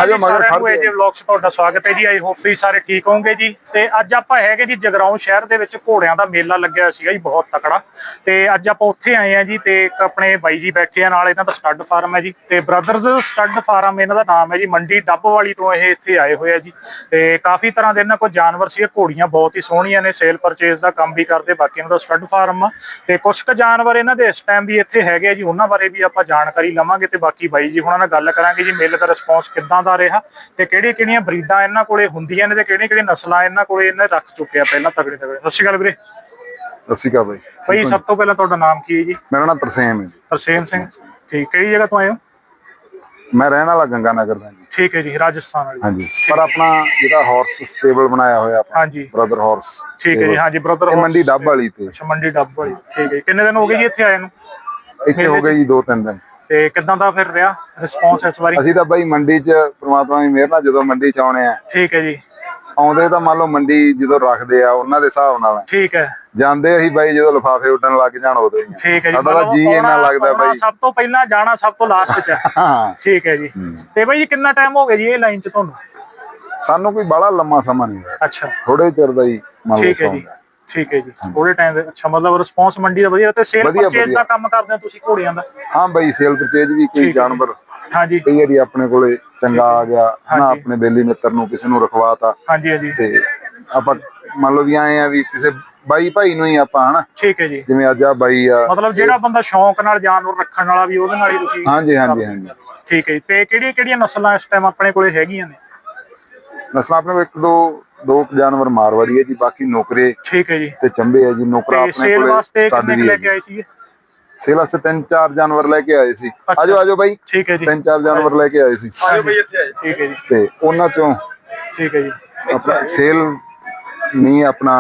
ਆਜੋ ਮਗਰ ਖੜ੍ਹ ਜੀ ਵਲੌਗ 'ਚ ਤੁਹਾਡਾ ਸਵਾਗਤ ਹੈ ਜੀ। ਆਈ ਹੋਪ ਤੁਸੀਂ ਸਾਰੇ ਠੀਕ ਹੋਵੋਗੇ ਜੀ। ਤੇ ਅੱਜ ਆਪਾਂ ਹੈਗੇ ਜੀ ਜਗਰਾਉਂ ਸ਼ਹਿਰ ਦੇ ਵਿੱਚ ਘੋੜਿਆਂ ਦਾ ਮੇਲਾ ਲੱਗਿਆ ਸੀਗਾ ਜੀ ਬਹੁਤ ਤਕੜਾ। ਤੇ ਅੱਜ ਆਪਾਂ ਉੱਥੇ ਆਏ ਆ ਜੀ ਤੇ ਇੱਕ ਆਪਣੇ ਬਾਈ ਜੀ ਬੈਠੇ ਆ ਨਾਲ ਇਹਨਾਂ ਦਾ ਸਟੱਡ ਫਾਰਮ ਹੈ ਜੀ। ਤੇ ਬ੍ਰਦਰਜ਼ ਸਟੱਡ ਫਾਰਮ ਇਹਨਾਂ ਦਾ ਨਾਮ ਹੈ ਜੀ ਮੰਡੀ ਡੱਬ ਵਾਲੀ ਤੋਂ ਇਹ ਇੱਥੇ ਆਏ ਹੋਏ ਆ ਜੀ। ਤੇ ਕਾਫੀ ਤਰ੍ਹਾਂ ਦੇ ਇਹਨਾਂ ਕੋਲ ਜਾਨਵਰ ਸੀ ਘੋੜੀਆਂ ਬਹੁਤ ਹੀ ਸੋਹਣੀਆਂ ਨੇ ਸੇਲ ਪਰਚੇਸ ਦਾ ਕੰਮ ਵੀ ਕਰਦੇ ਬਾਕੀ ਇਹਨਾਂ ਦਾ ਸਟੱਡ ਫਾਰਮ ਆ। ਤੇ ਕੁਝ ਕੁ ਜਾਨਵਰ ਇਹਨਾਂ ਦੇ ਇਸ ਟਾਈਮ ਵੀ ਇੱਥੇ ਹੈਗੇ ਆ ਜੀ ਉਹਨਾਂ ਬਾਰੇ ਵੀ ਆਪਾਂ ਜਾਣਕਾਰੀ ਲਵਾਂਗੇ ਤੇ ਬਾਕੀ ਬਾਈ ਜੀ ਹੁਣਾਂ ਨਾਲ ਗੱਲ ਕਰਾਂਗੇ ਜੀ ਮੇਲੇ ਦਾ ਰਿਸਪੌਂਸ ਕਿੱਦਾਂ ਦਾ ਰਿਹਾ ਤੇ ਕਿਹੜੀਆਂ ਕਿਹੜੀਆਂ ਬਰੀਡਾਂ ਇਹਨਾਂ ਕੋਲੇ ਹੁੰਦੀਆਂ ਨੇ ਤੇ ਕਿਹੜੀਆਂ ਕਿਹੜੀਆਂ ਨਸਲਾਂ ਇਹਨਾਂ ਕੋਲੇ ਇਹਨੇ ਰੱਖ ਚੁੱਕੇ ਆ ਪਹਿਲਾਂ ਤਗੜੇ ਤਗੜੇ। ਸਤਿ ਸ਼੍ਰੀ ਅਕਾਲ ਵੀਰੇ। ਸਤਿ ਸ਼੍ਰੀ ਅਕਾਲ ਬਾਈ। ਭਾਈ ਸਭ ਤੋਂ ਪਹਿਲਾਂ ਤੁਹਾਡਾ ਨਾਮ ਕੀ ਹੈ ਜੀ? ਮੇਰਾ ਨਾਮ ਤਰਸੇਮ ਹੈ ਜੀ। ਤਰਸੇਮ ਸਿੰਘ। ਠੀਕ ਕਿਹੜੀ ਜਗ੍ਹਾ ਤੋਂ ਆਏ ਹੋ? ਮੈਂ ਰਹਿਣ ਵਾਲਾ ਗੰਗਾ ਨਗਰ ਦਾ ਜੀ। ਠੀਕ ਹੈ ਜੀ ਰਾਜਸਥਾਨ ਵਾਲੀ। ਹਾਂਜੀ। ਪਰ ਆਪਣਾ ਜਿਹੜਾ ਹਾਰਸ ਸਟੇਬਲ ਬਣਾਇਆ ਹੋਇਆ ਆਪਾਂ ਹਾਂਜੀ। ਬ੍ਰਦਰ ਹਾਰਸ ਠੀਕ ਹੈ ਜੀ ਹਾਂਜੀ ਬ੍ਰਦਰ ਇਹ ਮੰਡੀ ਡੱਬ ਵਾਲੀ ਤੇ। ਅੱਛਾ ਮੰਡੀ ਡੱਬ ਵਾਲੀ। ਠੀਕ ਹੈ। ਕਿੰਨੇ ਦਿਨ ਹੋ ਗਏ ਜੀ ਇੱਥੇ ਆਏ ਨੂੰ? ਇੱਥੇ ਹੋ ਗਏ ਜੀ ਦੋ ਤਿੰਨ ਦਿਨ। ਤੇ ਕਿੱਦਾਂ ਦਾ ਫਿਰ ਰਿਹਾ ਰਿਸਪੌਂਸ ਇਸ ਵਾਰੀ? ਅਸੀਂ ਤਾਂ ਬਾਈ ਮੰਡੀ 'ਚ ਪ੍ਰਮਾਤਮਾ ਦੀ ਮਿਹਰ ਨਾਲ ਜਦੋਂ ਮੰਡੀ 'ਚ ਆਉਣੇ ਆ ਠੀਕ ਹੈ ਜੀ। ਆਉਂਦੇ ਤਾਂ ਮੰਨ ਲਓ ਮੰਡੀ ਜਦੋਂ ਰੱਖਦੇ ਆ ਉਹਨਾਂ ਦੇ ਹਿਸਾਬ ਨਾਲ। ਠੀਕ ਹੈ। ਜਾਂਦੇ ਅਸੀਂ ਬਾਈ ਜਦੋਂ ਲਿਫਾਫੇ ਉੱਡਣ ਲੱਗ ਜਾਣ ਉਦੋਂ ਹੀ। ਠੀਕ ਹੈ ਜੀ। ਸਾਡਾ ਜੀ ਇੰਨਾ ਲੱਗਦਾ ਬਾਈ। ਸਭ ਤੋਂ ਪਹਿਲਾਂ ਜਾਣਾ ਸਭ ਤੋਂ ਲਾਸਟ 'ਚ ਹੈ। ਠੀਕ ਹੈ ਜੀ। ਤੇ ਬਾਈ ਜੀ ਕਿੰਨਾ ਟਾਈਮ ਹੋ ਗਿਆ ਜੀ ਇਹ ਲਾਈਨ 'ਚ ਤੁਹਾਨੂੰ? ਸਾਨੂੰ ਕੋਈ ਬੜਾ ਲੰਮਾ ਸਮਾਂ ਨਹੀਂ। ਅੱਛਾ। ਥੋੜੇ ਚਿਰ ਦਾ ਹੀ ਮੰਨ ਲਓ ਠੀਕ ਹੈ ਜੀ। ਠੀਕ ਹੈ ਜੀ। ਥੋੜੇ ਟਾਈਮ ਦੇ ਅੱਛਾ ਮਤਲਬ ਰਿਸਪੌਂਸ ਮੰਡੀ ਦਾ ਵਧੀਆ ਤੇ ਸੇਲ ਵਧੀਆ, ਵਧੀਆ। ਦਾ ਕੰਮ ਕਰਦੇ ਹੋ ਤੁਸੀਂ ਘੋੜਿਆਂ ਦਾ? ਹਾਂ ਬਾਈ ਸੇਲ ਪਰਚੇਜ ਵੀ ਕੋਈ ਠੀਕ ਹੈ ਜੀ। ਜਾਨਵਰ। ਹਾਂਜੀ। ਕਈ ਵਾਰੀ ਆਪਣੇ ਕੋਲੇ ਚੰਗਾ ਆ ਗਿਆ ਹਾਂਜੀ। ਆਪਣੇ ਬੇਲੀ ਮਿੱਤਰ ਨੂੰ ਕਿਸੇ ਨੂੰ ਰਖਵਾਤਾ। ਹਾਂਜੀ ਹਾਂਜੀ। ਤੇ ਆਪਾਂ ਮੰਨ ਲਓ ਵੀ ਆਏ ਆ ਵੀ ਕਿਸੇ ਬਾਈ ਭਾਈ ਨੂੰ ਹੀ ਆਪਾਂ ਹਨਾ? ਠੀਕ ਹੈ ਜੀ। ਜਿਵੇਂ ਅੱਜ ਆ ਬਾਈ ਆ ਮਤਲਬ ਜਿਹੜਾ ਬੰਦਾ ਸ਼ੌਂਕ ਨਾਲ ਜਾਨਵਰ ਰੱਖਣ ਵਾਲਾ ਵੀ ਉਹਦੇ ਨਾਲ ਹੀ ਤੁਸੀਂ ਹਾਂਜੀ ਹਾਂਜੀ ਹਾਂਜੀ। ਠੀਕ ਹੈ ਜੀ। ਤੇ ਕਿਹੜੀਆਂ ਕਿਹੜੀਆਂ ਨਸਲਾਂ ਇਸ ਟਾਈਮ ਆਪਣੇ ਕੋਲੇ ਹੈਗੀਆਂ ਨੇ? ਨਸਲਾਂ ਆਪਣੇ ਕੋਲ ਇੱਕ ਦੋ ਦੋ ਕੁ ਜਾਨਵਰ ਮਾਰਵਾੜੀ ਹੈ ਜੀ ਬਾਕੀ ਨੌਕਰੇ ਠੀਕ ਹੈ ਜੀ। ਤੇ ਚੰਬੇ ਹੈ ਜੀ ਨੌਕਰਾ ਤੇ ਆਪਣੇ ਸੇਲ ਕੋਲੇ ਵਾਸਤੇ stud ਕਿੰਨੇ ਕੁ ਵੀ ਲੈ ਹੈ ਕੇ ਆਏ ਸੀਗੇ? ਸੇਲ ਵਾਸਤੇ ਤਿੰਨ ਚਾਰ ਜਾਨਵਰ ਲੈ ਕੇ ਆਏ ਸੀ। ਆਜੋ ਆਜੋ ਬਾਈ। ਠੀਕ ਹੈ ਜੀ। ਤਿੰਨ ਚਾਰ ਜਾਨਵਰ ਲੈ ਕੇ ਆਏ ਸੀ। ਠੀਕ ਹੈ ਜੀ। ਤੇ ਉਹਨਾਂ ਚੋਂ ਠੀਕ ਹੈ ਜੀ। ਆਪਣਾ ਸੇਲ ਨਹੀਂ ਆਪਣਾ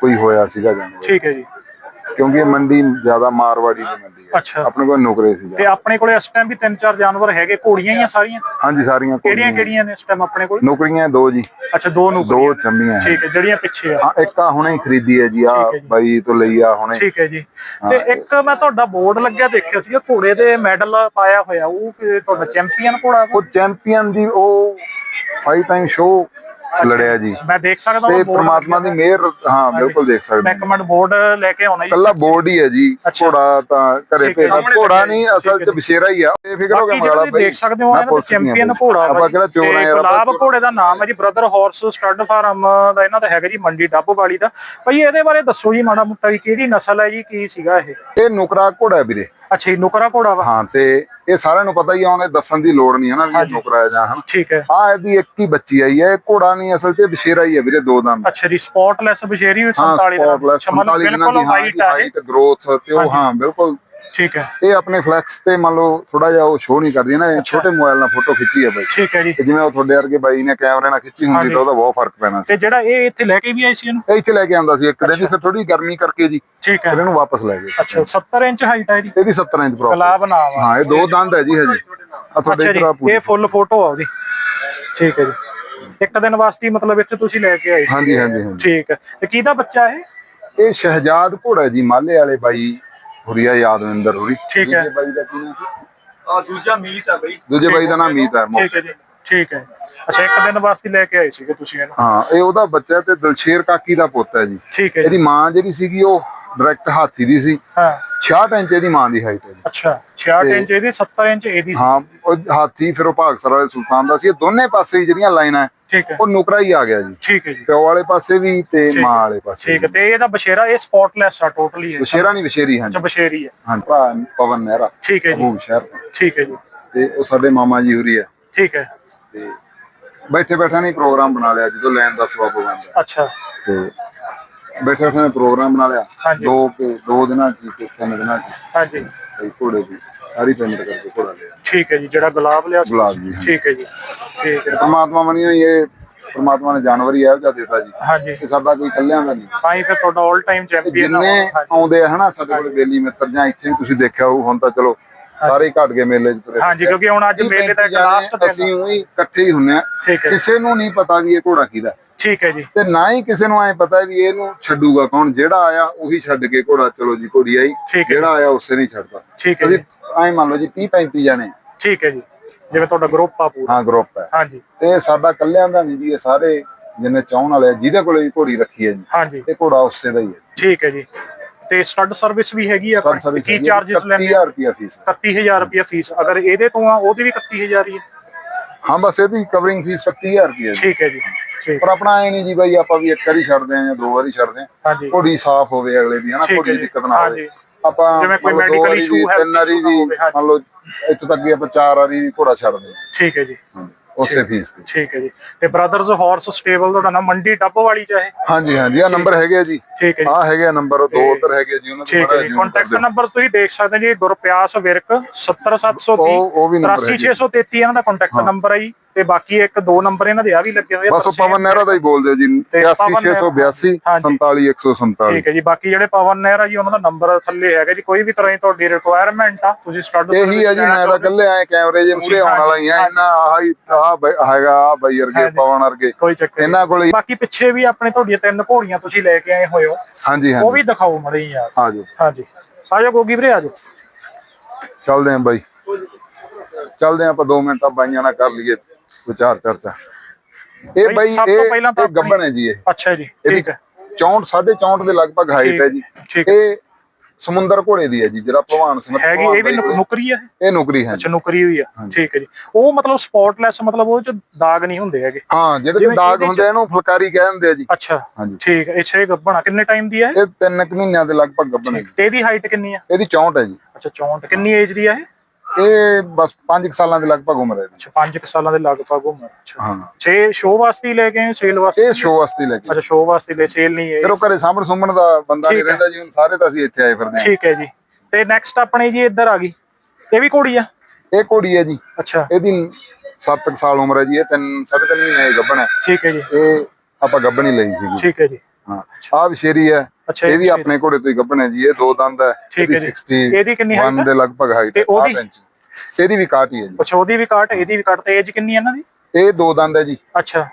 ਕੋਈ ਹੋਇਆ ਸੀਗਾ ਜਾਨਵਰ। ਠੀਕ ਹੈ ਜੀ। ਕਿਉਂਕਿ ਇਹ ਮੰਡੀ ਜ਼ਿਆਦਾ ਮਾਰਵਾੜੀ ਦੀ ਮੰਡੀ ਹੈ ਅੱਛਾ। ਆਪਣੇ ਕੋਲ ਨੌਕਰੇ ਸੀ ਤੇ ਆਪਣੇ ਕੋਲੇ ਇਸ ਟਾਈਮ ਵੀ ਤਿੰਨ ਚਾਰ ਜਾਨਵਰ ਹੈਗੇ ਘੋੜੀਆਂ ਹੀ ਆ ਸਾਰੀਆਂ? ਹਾਂਜੀ ਸਾਰੀਆਂ ਕਿਹੜੀਆਂ। ਕਿਹੜੀਆਂ ਨੇ ਇਸ ਟਾਈਮ ਆਪਣੇ ਕੋਲ? ਨੌਕਰੀਆਂ ਦੋ ਜੀ। ਅੱਛਾ ਦੋ ਨੂੰ ਦੋ ਚੰਬੀਆਂ ਹੈ। ਠੀਕ ਹੈ ਜਿਹੜੀਆਂ ਪਿੱਛੇ ਆ। ਹਾਂ ਇੱਕ ਆ ਹੁਣੇ ਖਰੀਦੀ ਹੈ ਜੀ ਆ। ਬਾਈ ਤੋਂ ਲਈ ਆ ਹੁਣੇ। ਠੀਕ ਹੈ ਜੀ। ਤੇ ਇੱਕ ਮੈਂ ਤੁਹਾਡਾ ਬੋਰਡ ਲੱਗਿਆ ਦੇਖਿਆ ਸੀ ਘੋੜੇ ਦੇ ਮੈਡਲ ਪਾਇਆ ਹੋਇਆ ਉਹ ਤੁਹਾਡਾ ਚੈਂਪੀਅਨ ਘੋੜਾ? ਉਹ ਚੈਂਪੀਅਨ ਦੀ ਉਹ ਫਾਈਵ ਟਾਈਮ ਸ਼ੋ ਲੜਿਆ ਜੀ। ਮੈਂ ਦੇਖ ਸਕਦਾ ਤੇ ਪ੍ਰਮਾਤਮਾ ਦੀ ਮਿਹਰ ਹਾਂ ਬਿਲਕੁਲ ਦੇਖ ਸਕਦੇ। ਮੈਂ। ਕਮੈਂਟ ਬੋਰਡ ਲੈ ਕੇ ਆਉਣਾ ਜੀ। ਕੱਲਾ ਬੋਰਡ ਹੀ ਹੈ ਜੀ। ਘੋੜਾ ਤਾਂ ਘਰੇ। ਭੇਜ ਘੋੜਾ ਨਹੀਂ ਅਸਲ ਚ। ਬਸ਼ੇਰਾ ਹੀ ਆ। ਇਹ ਫਿਕਰ ਹੋ ਜਿਹੜਾ ਮਗਲਾ ਬਾਈ ਦੇਖ ਸਕਦੇ ਹੋ ਇਹਨਾਂ ਦਾ ਚੈਂਪੀਅਨ ਘੋੜਾ ਆਪਾਂ। ਕਿਹੜਾ ਚੋਰ ਆ ਯਾਰ ਗੁਲਾਬ ਘੋੜੇ ਦਾ ਨਾਮ ਹੈ ਜੀ ਬ੍ਰਦਰ ਹਾਰਸ ਸਟੱਡ ਫਾਰਮ ਦਾ। ਇਹਨਾਂ ਦਾ ਹੈਗਾ ਜੀ ਮੰਡੀ ਡੱਬ ਵਾਲੀ ਦਾ। ਭਾਈ ਇਹਦੇ ਬਾਰੇ ਦੱਸੋ ਜੀ ਮਾੜਾ ਮੋਟਾ ਵੀ ਕਿਹੜੀ ਨਸਲ ਹੈ ਜੀ ਕੀ ਸੀਗਾ ਇਹ? ਇਹ ਨੁਕਰਾ ਘੋੜਾ ਵੀਰੇ। ਅੱਛਾ ਜੀ ਨੁਕਰਾ ਘੋੜਾ ਵਾ? ਹਾਂ ਤੇ ਇਹ ਸਾਰਿਆਂ ਨੂੰ ਪਤਾ ਹੀ ਆ ਉਹਨੇ ਦੱਸਣ ਦੀ ਲੋੜ ਨਹੀਂ ਹੈ ਨਾ ਵੀ ਇਹ। ਨੁਕਰਾ ਹੈ ਜਾਂ ਹਨ। ਠੀਕ ਹੈ। ਆ ਇਹਦੀ ਇੱਕ ਹੀ ਬੱਚੀ ਆਈ ਹੈ ਇਹ ਘੋੜਾ ਨਹੀਂ ਅਸਲ ਚ ਬਸ਼ੇਰਾ ਹੀ ਹੈ ਵੀਰੇ ਦੋ ਦੰਦ। ਅੱਛਾ ਜੀ ਸਪੌਟਲੈਸ ਬਸ਼ੇਰੀ ਵੀ ਹਾਂ 47 ਦਾ ਸਪੌਟਲੈਸ ਅੱਛਾ, ਮਤਲਬ 47 ਦਿਨਾਂ ਬਿਲਕੁਲ ਦੀ ਹਾਂ ਆ ਇਹ। ਹਾਈਟ ਗਰੋਥ ਤੇ ਉਹ ਹਾਂ ਬਿਲਕੁਲ ਠੀਕ ਹੈ। ਇਹ ਆਪਣੇ ਫਲੈਕਸ ਤੇ ਮੰਨ ਲਓ ਥੋੜਾ ਜਿਹਾ ਉਹ ਸ਼ੋਅ ਨਹੀਂ ਕਰਦੀ ਨਾ ਇਹ ਛੋਟੇ ਮੋਬਾਈਲ ਨਾਲ ਫੋਟੋ ਖਿੱਚੀ ਹੈ ਬਾਈ। ਠੀਕ ਹੈ ਜੀ। ਜਿਵੇਂ ਉਹ ਤੁਹਾਡੇ ਵਰਗੇ ਬਾਈ ਨੇ ਕੈਮਰੇ ਨਾਲ ਖਿੱਚੀ ਹੁੰਦੀ। ਤਾਂ ਉਹਦਾ ਬਹੁਤ ਫ਼ਰਕ ਪੈਣਾ ਸੀ। ਤੇ ਜਿਹੜਾ ਇਹ ਇੱਥੇ ਲੈ ਕੇ ਵੀ ਆਏ ਸੀ ਇਹਨੂੰ? ਇਹ ਇੱਥੇ ਲੈ ਕੇ ਆਂਦਾ ਸੀ ਇੱਕ ਦਿਨ ਜੀ ਫਿਰ ਥੋੜੀ ਗਰਮੀ ਕਰਕੇ ਜੀ ਠੀਕ ਹੈ। ਫਿਰ ਇਹਨੂੰ ਵਾਪਸ ਲੈ ਗਏ। ਅੱਛਾ 70 ਇੰਚ ਹਾਈਟ ਹੈ ਜੀ। ਇਹਦੀ 70 ਇੰਚ ਪ੍ਰੋਪਰ ਨਾਮ ਆ ਹਾਂ ਇਹ ਦੋ ਦੰਦ ਹੈ ਜੀ ਹਜੇ। ਆ ਤੁਹਾਡੇ ਇਹ ਫੁੱਲ ਫੋਟੋ ਆ ਉਹਦੀ। ਠੀਕ ਹੈ ਜੀ। ਇੱਕ ਦਿਨ ਵਾਸਤੇ ਮਤਲਬ ਇੱਥੇ ਤੁਸੀਂ ਲੈ ਕੇ ਆਏ ਹਾਂਜੀ ਹਾਂਜੀ। ਠੀਕ ਹੈ। ਤੇ ਕਿਹਦਾ ਬੱਚਾ ਇਹ? ਇਹ ਸ਼ਹਿਜਾਦ ਘੋੜਾ ਜੀ ਮਾਲੇ ਵਾਲੇ ਬਾਈ। ਹੁਰੀਆ ਯਾਦਵਿੰਦਰ ਹੁਰੀ। ਠੀਕ ਹੈ। ਦੂਜੇ ਬਾਈ ਦਾ ਕੀ ਨਾਮ? ਆ ਦੂਜਾ ਮੀਤ ਆ ਬਈ। ਦੂਜੇ ਬਾਈ ਦਾ ਨਾਮ ਮੀਤ ਹੈ ਮੋ- ਠੀਕ ਹੈ ਜੀ। ਠੀਕ ਹੈ। ਅੱਛਾ ਇੱਕ ਦਿਨ ਵਾਸਤੇ ਲੈ ਕੇ ਆਏ ਸੀਗੇ ਤੁਸੀਂ ਇਹਨੂੰ ਹਾਂ ਇਹ ਉਹਦਾ ਬੱਚਾ ਤੇ ਦਲਸ਼ੇਰ ਕਾਕੀ ਦਾ ਪੁੱਤ ਹੈ ਜੀ। ਠੀਕ ਹੈ ਜੀ। ਇਹਦੀ ਮਾਂ ਜਿਹੜੀ ਸੀਗੀ ਉਹ ਡਾਇਰੈਕਟ ਹਾਥੀ ਦੀ ਸੀ। ਹਾਂ। 66 ਇੰਚ ਇਹਦੀ ਮਾਂ ਦੀ ਹਾਈਟ ਹੈ ਜੀ। ਅੱਛਾ 66 ਤੇ- ਇੰਚ ਇਹਦੀ 70 ਇੰਚ ਇਹਦੀ। ਹਾਂ ਉਹ ਹਾਥੀ ਫਿਰ ਉਹ ਭਾਗਸਰ ਵਾਲੇ ਸੁਲਤਾਨ ਦਾ ਸੀ। ਇਹ ਦੋਨੇ ਪਾਸੇ ਹੀ ਜਿਹੜੀਆਂ ਲਾਈਨਾਂ ਹੈ, ਠੀਕ ਹੈ। ਉਹ ਨੁਕਰਾ ਹੀ ਆ ਗਿਆ ਜੀ। ਠੀਕ ਹੈ ਜੀ। ਪਿਓ ਵਾਲੇ ਪਾਸੇ ਵੀ ਤੇ। ਮਾਂ ਵਾਲੇ ਪਾਸੇ ਠੀਕ ਹੈ। ਤੇ ਇਹਦਾ ਬਸ਼ੇਰਾ ਇਹ ਸਪੌਟਲੈਸ ਆ ਟੋਟਲੀ ਹੈ। ਬਸ਼ੇਰਾ ਨਹੀਂ ਬਸ਼ੇਰੀ ਅੱਛਾ ਹਾਂਜੀ ਬਸ਼ੇਰੀ ਹੈ। ਹਾਂ ਭਰਾ ਪਵਨ ਮਹਿਰਾ ਠੀਕ ਹੈ ਜੀ। ਅਬੂਬ ਸ਼ਹਿਰ। ਠੀਕ ਹੈ ਜੀ। ਤੇ ਉਹ ਸਾਡੇ ਮਾਮਾ ਜੀ ਹੁਰੀ ਹੈ। ਠੀਕ ਹੈ। ਤੇ ਬੈਠੇ ਬੈਠਾ ਨਹੀਂ ਪ੍ਰੋਗਰਾਮ ਬਣਾ ਲਿਆ ਜਦੋਂ ਲੈਣ ਦਾ ਸਵਾਬ ਬਣਦਾ ਅੱਛਾ। ਤੇ ਬੈਠੇ ਬੈਠੇ ਪ੍ਰੋਗਰਾਮ ਬਣਾ ਲਿਆ। ਹਾਂਜੀ। ਦੋ ਕੁ- ਦੋ ਦਿਨਾਂ ਚ ਤੇ ਤਿੰਨ ਦਿਨਾਂ ਚ ਹਾਂਜੀ। ਤੇ ਘੋੜੇ ਦੀ ਸਾਰੀ ਪੇਮੈਂਟ ਕਰਕੇ ਘੋੜਾ ਲਿਆ। ਠੀਕ ਹੈ ਜੀ ਜਿਹੜਾ ਗੁਲਾਬ ਲਿਆ ਸੀ। ਗੁਲਾਬ ਜੀ। ਠੀਕ ਹੈ ਜੀ। ਠੀਕ ਹੈ। ਪਰਮਾਤਮਾ ਹੋਈ ਇਹ ਪਰਮਾਤਮਾ ਨੇ ਜਾਨਵਰ ਹੀ ਇਹੋ ਜਿਹਾ ਦਿੱਤਾ ਜੀ। ਹਾਂਜੀ। ਕਿ ਸਾਡਾ ਕੋਈ ਕੱਲਿਆਂ ਦਾ ਨਹੀਂ। ਤਾਂ ਹੀ ਫਿਰ ਤੁਹਾਡਾ 올 ਟਾਈਮ ਤੇ ਚੈਂਪੀਅਨ ਜਿੰਨੇ ਆਉਂਦੇ ਆ ਹਨਾ ਸਾਡੇ ਕੋਲ ਬੇਲੀ ਮਿੱਤਰ ਜਾਂ ਇੱਥੇ ਵੀ ਤੁਸੀਂ ਦੇਖਿਆ ਹੋਊ ਹੁਣ ਤਾਂ ਚਲੋ ਸਾਰੇ ਹੀ ਘਟ ਗਏ ਮੇਲੇ 'ਚ ਤੁਰੇ। ਹਾਂਜੀ ਕਿਉਂਕਿ ਹੁਣ ਅੱਜ ਮੇਲੇ ਦਾ ਇੱਕ ਲਾਸਟ ਦਿਨ ਅਸੀਂ ਉਹੀ ਇਕੱਠੇ ਹੀ ਹੁੰਨੇ ਆ। ਠੀਕ ਹੈ ਕਿਸੇ ਨੂੰ ਨਹੀਂ ਪਤਾ ਵੀ ਇਹ ਘੋੜਾ ਕਿਹਦਾ। ਠੀਕ ਹੈ ਜੀ। ਤੇ ਨਾ ਹੀ ਕਿਸੇ ਨੂੰ ਐ ਪਤਾ ਵੀ ਇਹਨੂੰ ਛੱਡੂਗਾ ਕੌਣ ਜਿਹੜਾ ਆਇਆ ਉਹੀ ਛੱਡ ਕੇ ਘੋੜਾ ਚਲੋ ਜੀ ਘੋੜੀ ਆਈ। ਜਿਹੜਾ ਆਇਆ ਉਸੇ ਨਹੀਂ ਛੱਡਦਾ। ਠੀਕ ਹੈ ਜੀ। ਐ ਮੰਨ ਲਓ ਜੀ 30 35 ਜਾਣੇ। ਠੀਕ ਹੈ ਜੀ। ਜਿਵੇਂ ਤੁਹਾਡਾ ਗਰੁੱਪ ਆ ਪੂਰਾ। ਹਾਂ ਗਰੁੱਪ ਹੈ। ਹਾਂਜੀ। ਤੇ ਸਾਡਾ ਕੱਲਿਆਂ ਦਾ ਨਹੀਂ ਜੀ ਇਹ ਸਾਰੇ ਜਿੰਨੇ ਚਾਹਣ ਵਾਲੇ ਜਿਹਦੇ ਕੋਲੇ ਵੀ ਘੋੜੀ ਰੱਖੀ ਹੈ ਜੀ। ਹਾਂਜੀ। ਇਹ ਘੋੜਾ ਉਸੇ ਦਾ ਹੀ ਹੈ। ਠੀਕ ਹੈ ਜੀ। ਤੇ ਸਟੱਡ ਸਰਵਿਸ ਵੀ ਹੈਗੀ ਆ ਕੀ ਚਾਰजेस ਲੈਂਦੇ 30000 ਰੁਪਿਆ ਫੀਸ 31000 ਰੁਪਏ ਫੀਸ ਅਗਰ ਇਹਦੇ ਤੋਂ ਆ ਉਹਦੀ ਵੀ 31000 ਹੀ ਹੈ। ਹਾਂ ਬਸ ਇਹਦੀ ਕਵਰਿੰਗ ਫੀਸ 30000 ਰੁਪਿਆ ਠੀਕ ਹੈ ਜੀ। ਪਰ ਆਪਣਾ ਐ ਨਹੀਂ ਜੀ ਬਾਈ ਆਪਾਂ ਵੀ ਇੱਕ ਵਾਰੀ ਛੱਡਦੇ ਆ ਜਾਂ ਦੋ ਵਾਰੀ ਛੱਡਦੇ ਆ ਘੋੜੀ ਸਾਫ਼ ਹੋਵੇ ਅਗਲੇ ਦੀ ਹਨਾ? ਘੋੜੀ ਦੀ। ਦਿੱਕਤ ਨਾ ਹੋਵੇ। ਹਾਂਜੀ। ਆਪਾਂ ਜਿਵੇਂ ਕੋਈ ਦੋ issue ਵੀ, ਹੈ, ਤਿੰਨ ਵਾਰੀ ਵੀ। ਮੰਨ ਲਓ ਇੱਥੋਂ ਤੱਕ ਵੀ ਆਪਾਂ ਚਾਰ ਵਾਰੀ ਵੀ ਘੋੜਾ ਛੱਡਦੇ ਆ ਠੀਕ ਹੈ ਜੀ। ਉਸੇ ਫੀਸ ਤੇ। ਠੀਕ ਹੈ ਜੀ। ਤੇ ਬ੍ਰਦਰਸ ਹਾਰਸ ਸਟੇਬਲ ਤੁਹਾਡਾ ਨਾਮ ਮੰਡੀ ਟੱਬ ਵਾਲੀ ਚ ਹੈ ਹਾਂਜੀ ਹਾਂਜੀ। ਆ ਨੰਬਰ ਹੈਗੇ ਆ ਜੀ। ਠੀਕ ਹੈ ਆ ਹੈਗੇ ਆ ਨੰਬਰ ਦੋ ਤੇ- ਉਧਰ ਹੈਗੇ ਜੀ ਉਹਨਾਂ ਠੀਕ ਹੈ ਜੀ। ਕੰਟੈਕਟ ਨੰਬਰ ਤੁਸੀਂ ਦੇਖ ਸਕਦੇ ਜੀ। ਗੁਰਪਿਆਸ ਵਿਰਕ 70730 ਉਹ- ਉਹ ਵੀ number ਹੈਗੇ। 83633 ਇਹਨਾਂ ਦਾ ਕੰਟੈਕਟ ਨੰਬਰ ਹੈ ਜੀ। ਤੇ ਬਾਕੀ ਇੱਕ ਦੋ ਨੰਬਰ ਇਹਨਾਂ ਦੇ ਆ ਵੀ ਲੱਗੇ ਹੋਏ ਆ ਬਸ ਉਹ ਪਵਨ ਨਹਿਰਾ ਦਾ ਹੀ ਬੋਲ ਦਿਓ ਜੀ। ਤੇ ਪਵਨ 86682 ਹਾਂਜੀ। 47147 ਠੀਕ ਹੈ ਜੀ ਬਾਕੀ ਜਿਹੜੇ ਪਵਨ ਨਹਿਰਾ ਜੀ ਉਹਨਾਂ ਦਾ ਨੰਬਰ ਥੱਲੇ ਹੈਗਾ ਜੀ ਕੋਈ ਵੀ ਤਰ੍ਹਾਂ ਦੀ ਤੁਹਾਡੀ ਰਿਕੁਆਇਰਮੈਂਟ ਆ ਤੁਸੀਂ ਸਟੱਡ ਇਹੀ ਹੈ ਜੀ ਮੈਂ ਤਾਂ ਇਕੱਲੇ ਆਏ ਕੈਮਰੇ ਜੇ ਮੂਰੇ ਆਉਣ ਵਾਲਾ ਹੀ ਆ ਇਹਨਾਂ ਆਹ ਹੀ ਆਹ ਹੈਗਾ ਆ ਬਾਈ ਵਰਗੇ ਹਾਂਜੀ। ਪਵਨ ਵਰਗੇ। ਇਹਨਾਂ ਕੋਲ ਬਾਕੀ ਪਿੱਛੇ ਵੀ ਆਪਣੇ ਤੁਹਾਡੀਆਂ ਤਿੰਨ ਘੋੜੀਆਂ ਤੁਸੀਂ ਲੈ ਕੇ ਆਏ ਹੋਏ ਹੋ। ਹਾਂਜੀ ਉਹ ਹਾਂਜੀ। ਵੀ ਦਿਖਾਓ ਮੜੇ ਯਾਰ। ਆ ਹਾਂਜੀ। ਆ ਜਾਓ ਗੋਗੀ ਵੀਰੇ ਆ ਜਾਓ। ਚੱਲਦੇ ਆਂ ਬਾਈ। ਚੱਲਦੇ ਆਂ ਆਪਾਂ 2 ਮਿੰਟ ਆ ਬਾਈਆਂ ਨਾਲ ਕਰ ਲਈਏ। ਵਿਚਾਰ ਚਰਚਾ। ਇਹ ਬਾਈ, ਇਹ ਗੱਬਣ ਹੈ ਜੀ ਇਹ। ਅੱਛਾ ਜੀ ਠੀਕ ਹੈ। 64 64 ਦੇ ਲਗਭਗ ਹਾਈਟ ਹੈ ਜੀ। ਇਹ ਸਮੁੰਦਰ ਘੋੜੇ ਦੀ ਹੈ ਜੀ ਜਿਹੜਾ ਭਗਵਾਨ ਸਿੰਘ ਹੈਗੀ ਇਹ ਵੀ ਨੁਕਰੀ ਆ ਇਹ? ਨੌਕਰੀ ਹੈ ਅੱਛਾ ਨੁਕਰੀ ਹੋਈ ਆ ਠੀਕ ਹੈ ਜੀ। ਉਹ ਮਤਲਬ ਸਪੌਟਲੈਸ ਮਤਲਬ ਉਹ ਚ ਦਾਗ ਨਹੀਂ ਹੁੰਦੇ ਹੈਗੇ। ਹਾਂ ਜਿਹੜੇ ਦਾਗ ਹੁੰਦੇ ਇਹਨੂੰ ਫੁਲਕਾਰੀ ਕਹਿ ਦਿੰਦੇ ਆ ਜੀ। ਅੱਛਾ ਹਾਂਜੀ। ਠੀਕ ਹੈ। ਇਹ ਛੇ ਗੱਬਣਾ ਕਿੰਨੇ ਟਾਈਮ ਦੀ ਹੈ ਇਹ? ਤਿੰਨ ਕੁ ਮਹੀਨਿਆਂ ਦੇ ਲਗਭਗ ਗੱਬਣ ਹੈ। ਤੇ ਇਹਦੀ ਹਾਈਟ ਕਿੰਨੀ ਆ ਇਹਦੀ 64 ਹੈ ਜੀ। ਅੱਛਾ 64 ਕਿੰਨੀ ਏਜ ਦੀ ਆ ਇਹ? ਇਹ ਬਸ 5 ਸਾਲਾਂ ਦੇ ਲਗਭਗ ਉਮਰ ਹੈ ਇਹਦੀ ਅੱਛਾ 5 ਸਾਲਾਂ ਦੇ ਲਗਭਗ ਉਮਰ ਅੱਛਾ। ਹਾਂ। 6 ਸ਼ੋਅ ਵਾਸਤੇ ਹੀ ਲੈ ਕੇ ਆਏ ਸੇਲ ਵਾਸਤੇ? ਇਹ ਸ਼ੋਅ ਵਾਸਤੇ ਲੈ ਕੇ ਅੱਛਾ ਸ਼ੋਅ ਵਾਸਤੇ ਲੈ ਸੇਲ ਨਹੀਂ ਹੈ ਫਿਰ ਉਹ ਘਰੇ ਸਾਹਮਣੇ ਸੁਮਣ ਦਾ ਬੰਦਾ ਨਹੀਂ। ਰਹਿੰਦਾ ਜੀ ਹੁਣ ਸਾਰੇ ਤਾਂ ਅਸੀਂ ਇੱਥੇ ਆਏ ਫਿਰਦੇ ਹਾਂ। ਠੀਕ ਹੈ ਜੀ। ਤੇ ਨੈਕਸਟ ਆਪਣੇ ਜੀ ਇੱਧਰ ਆ ਗਈ। ਇਹ ਵੀ ਘੋੜੀ ਆ? ਇਹ ਘੋੜੀ ਹੈ ਜੀ। ਅੱਛਾ। ਇਹਦੀ 7 ਸਾਲ ਉਮਰ ਹੈ ਜੀ ਇਹ ਤਿੰਨ ਸਾਢੇ ਤਿੰਨ ਮਹੀਨੇ ਦੀ ਗੱਭਣ ਹੈ। ਠੀਕ ਹੈ ਜੀ। ਇਹ ਆਪਾਂ ਗੱਭਣ ਹੀ ਲਈ ਸੀਗੀ। ਠੀਕ ਹੈ ਜੀ। ਹਾਂ। ਆਹ ਵਿਸ਼ੇਰੀ ਹੈ। ਅੱਛਾ ਇਹ ਵੀ। ਆਪਣੇ ਘੋੜੇ ਤੋਂ ਹੀ ਗੱਭਣ ਹੈ ਜੀ ਇਹ ਦੋ ਦੰਦ ਹੈ ਠੀਕ ਹੈ ਜੀ। 60 ਇਹਦੀ ਕਿੰਨੀ height ਹੈ? ਦੇ ਲਗਭਗ ਹਾਈਟ ਤੇ ਉਹਦੀ? 8 ਇੰਚ ਇਹਦੀ ਵੀ ਕਾਟ ਹੀ ਹੈ ਜੀ। ਅੱਛਾ ਉਹਦੀ ਵੀ ਕਾਟ ਇਹਦੀ ਵੀ ਕਾਟ ਤੇ ਏਜ ਕਿੰਨੀ ਹੈ ਇਹਨਾਂ ਦੀ? ਇਹ ਦੋ ਦੰਦ ਹੈ ਜੀ। ਅੱਛਾ।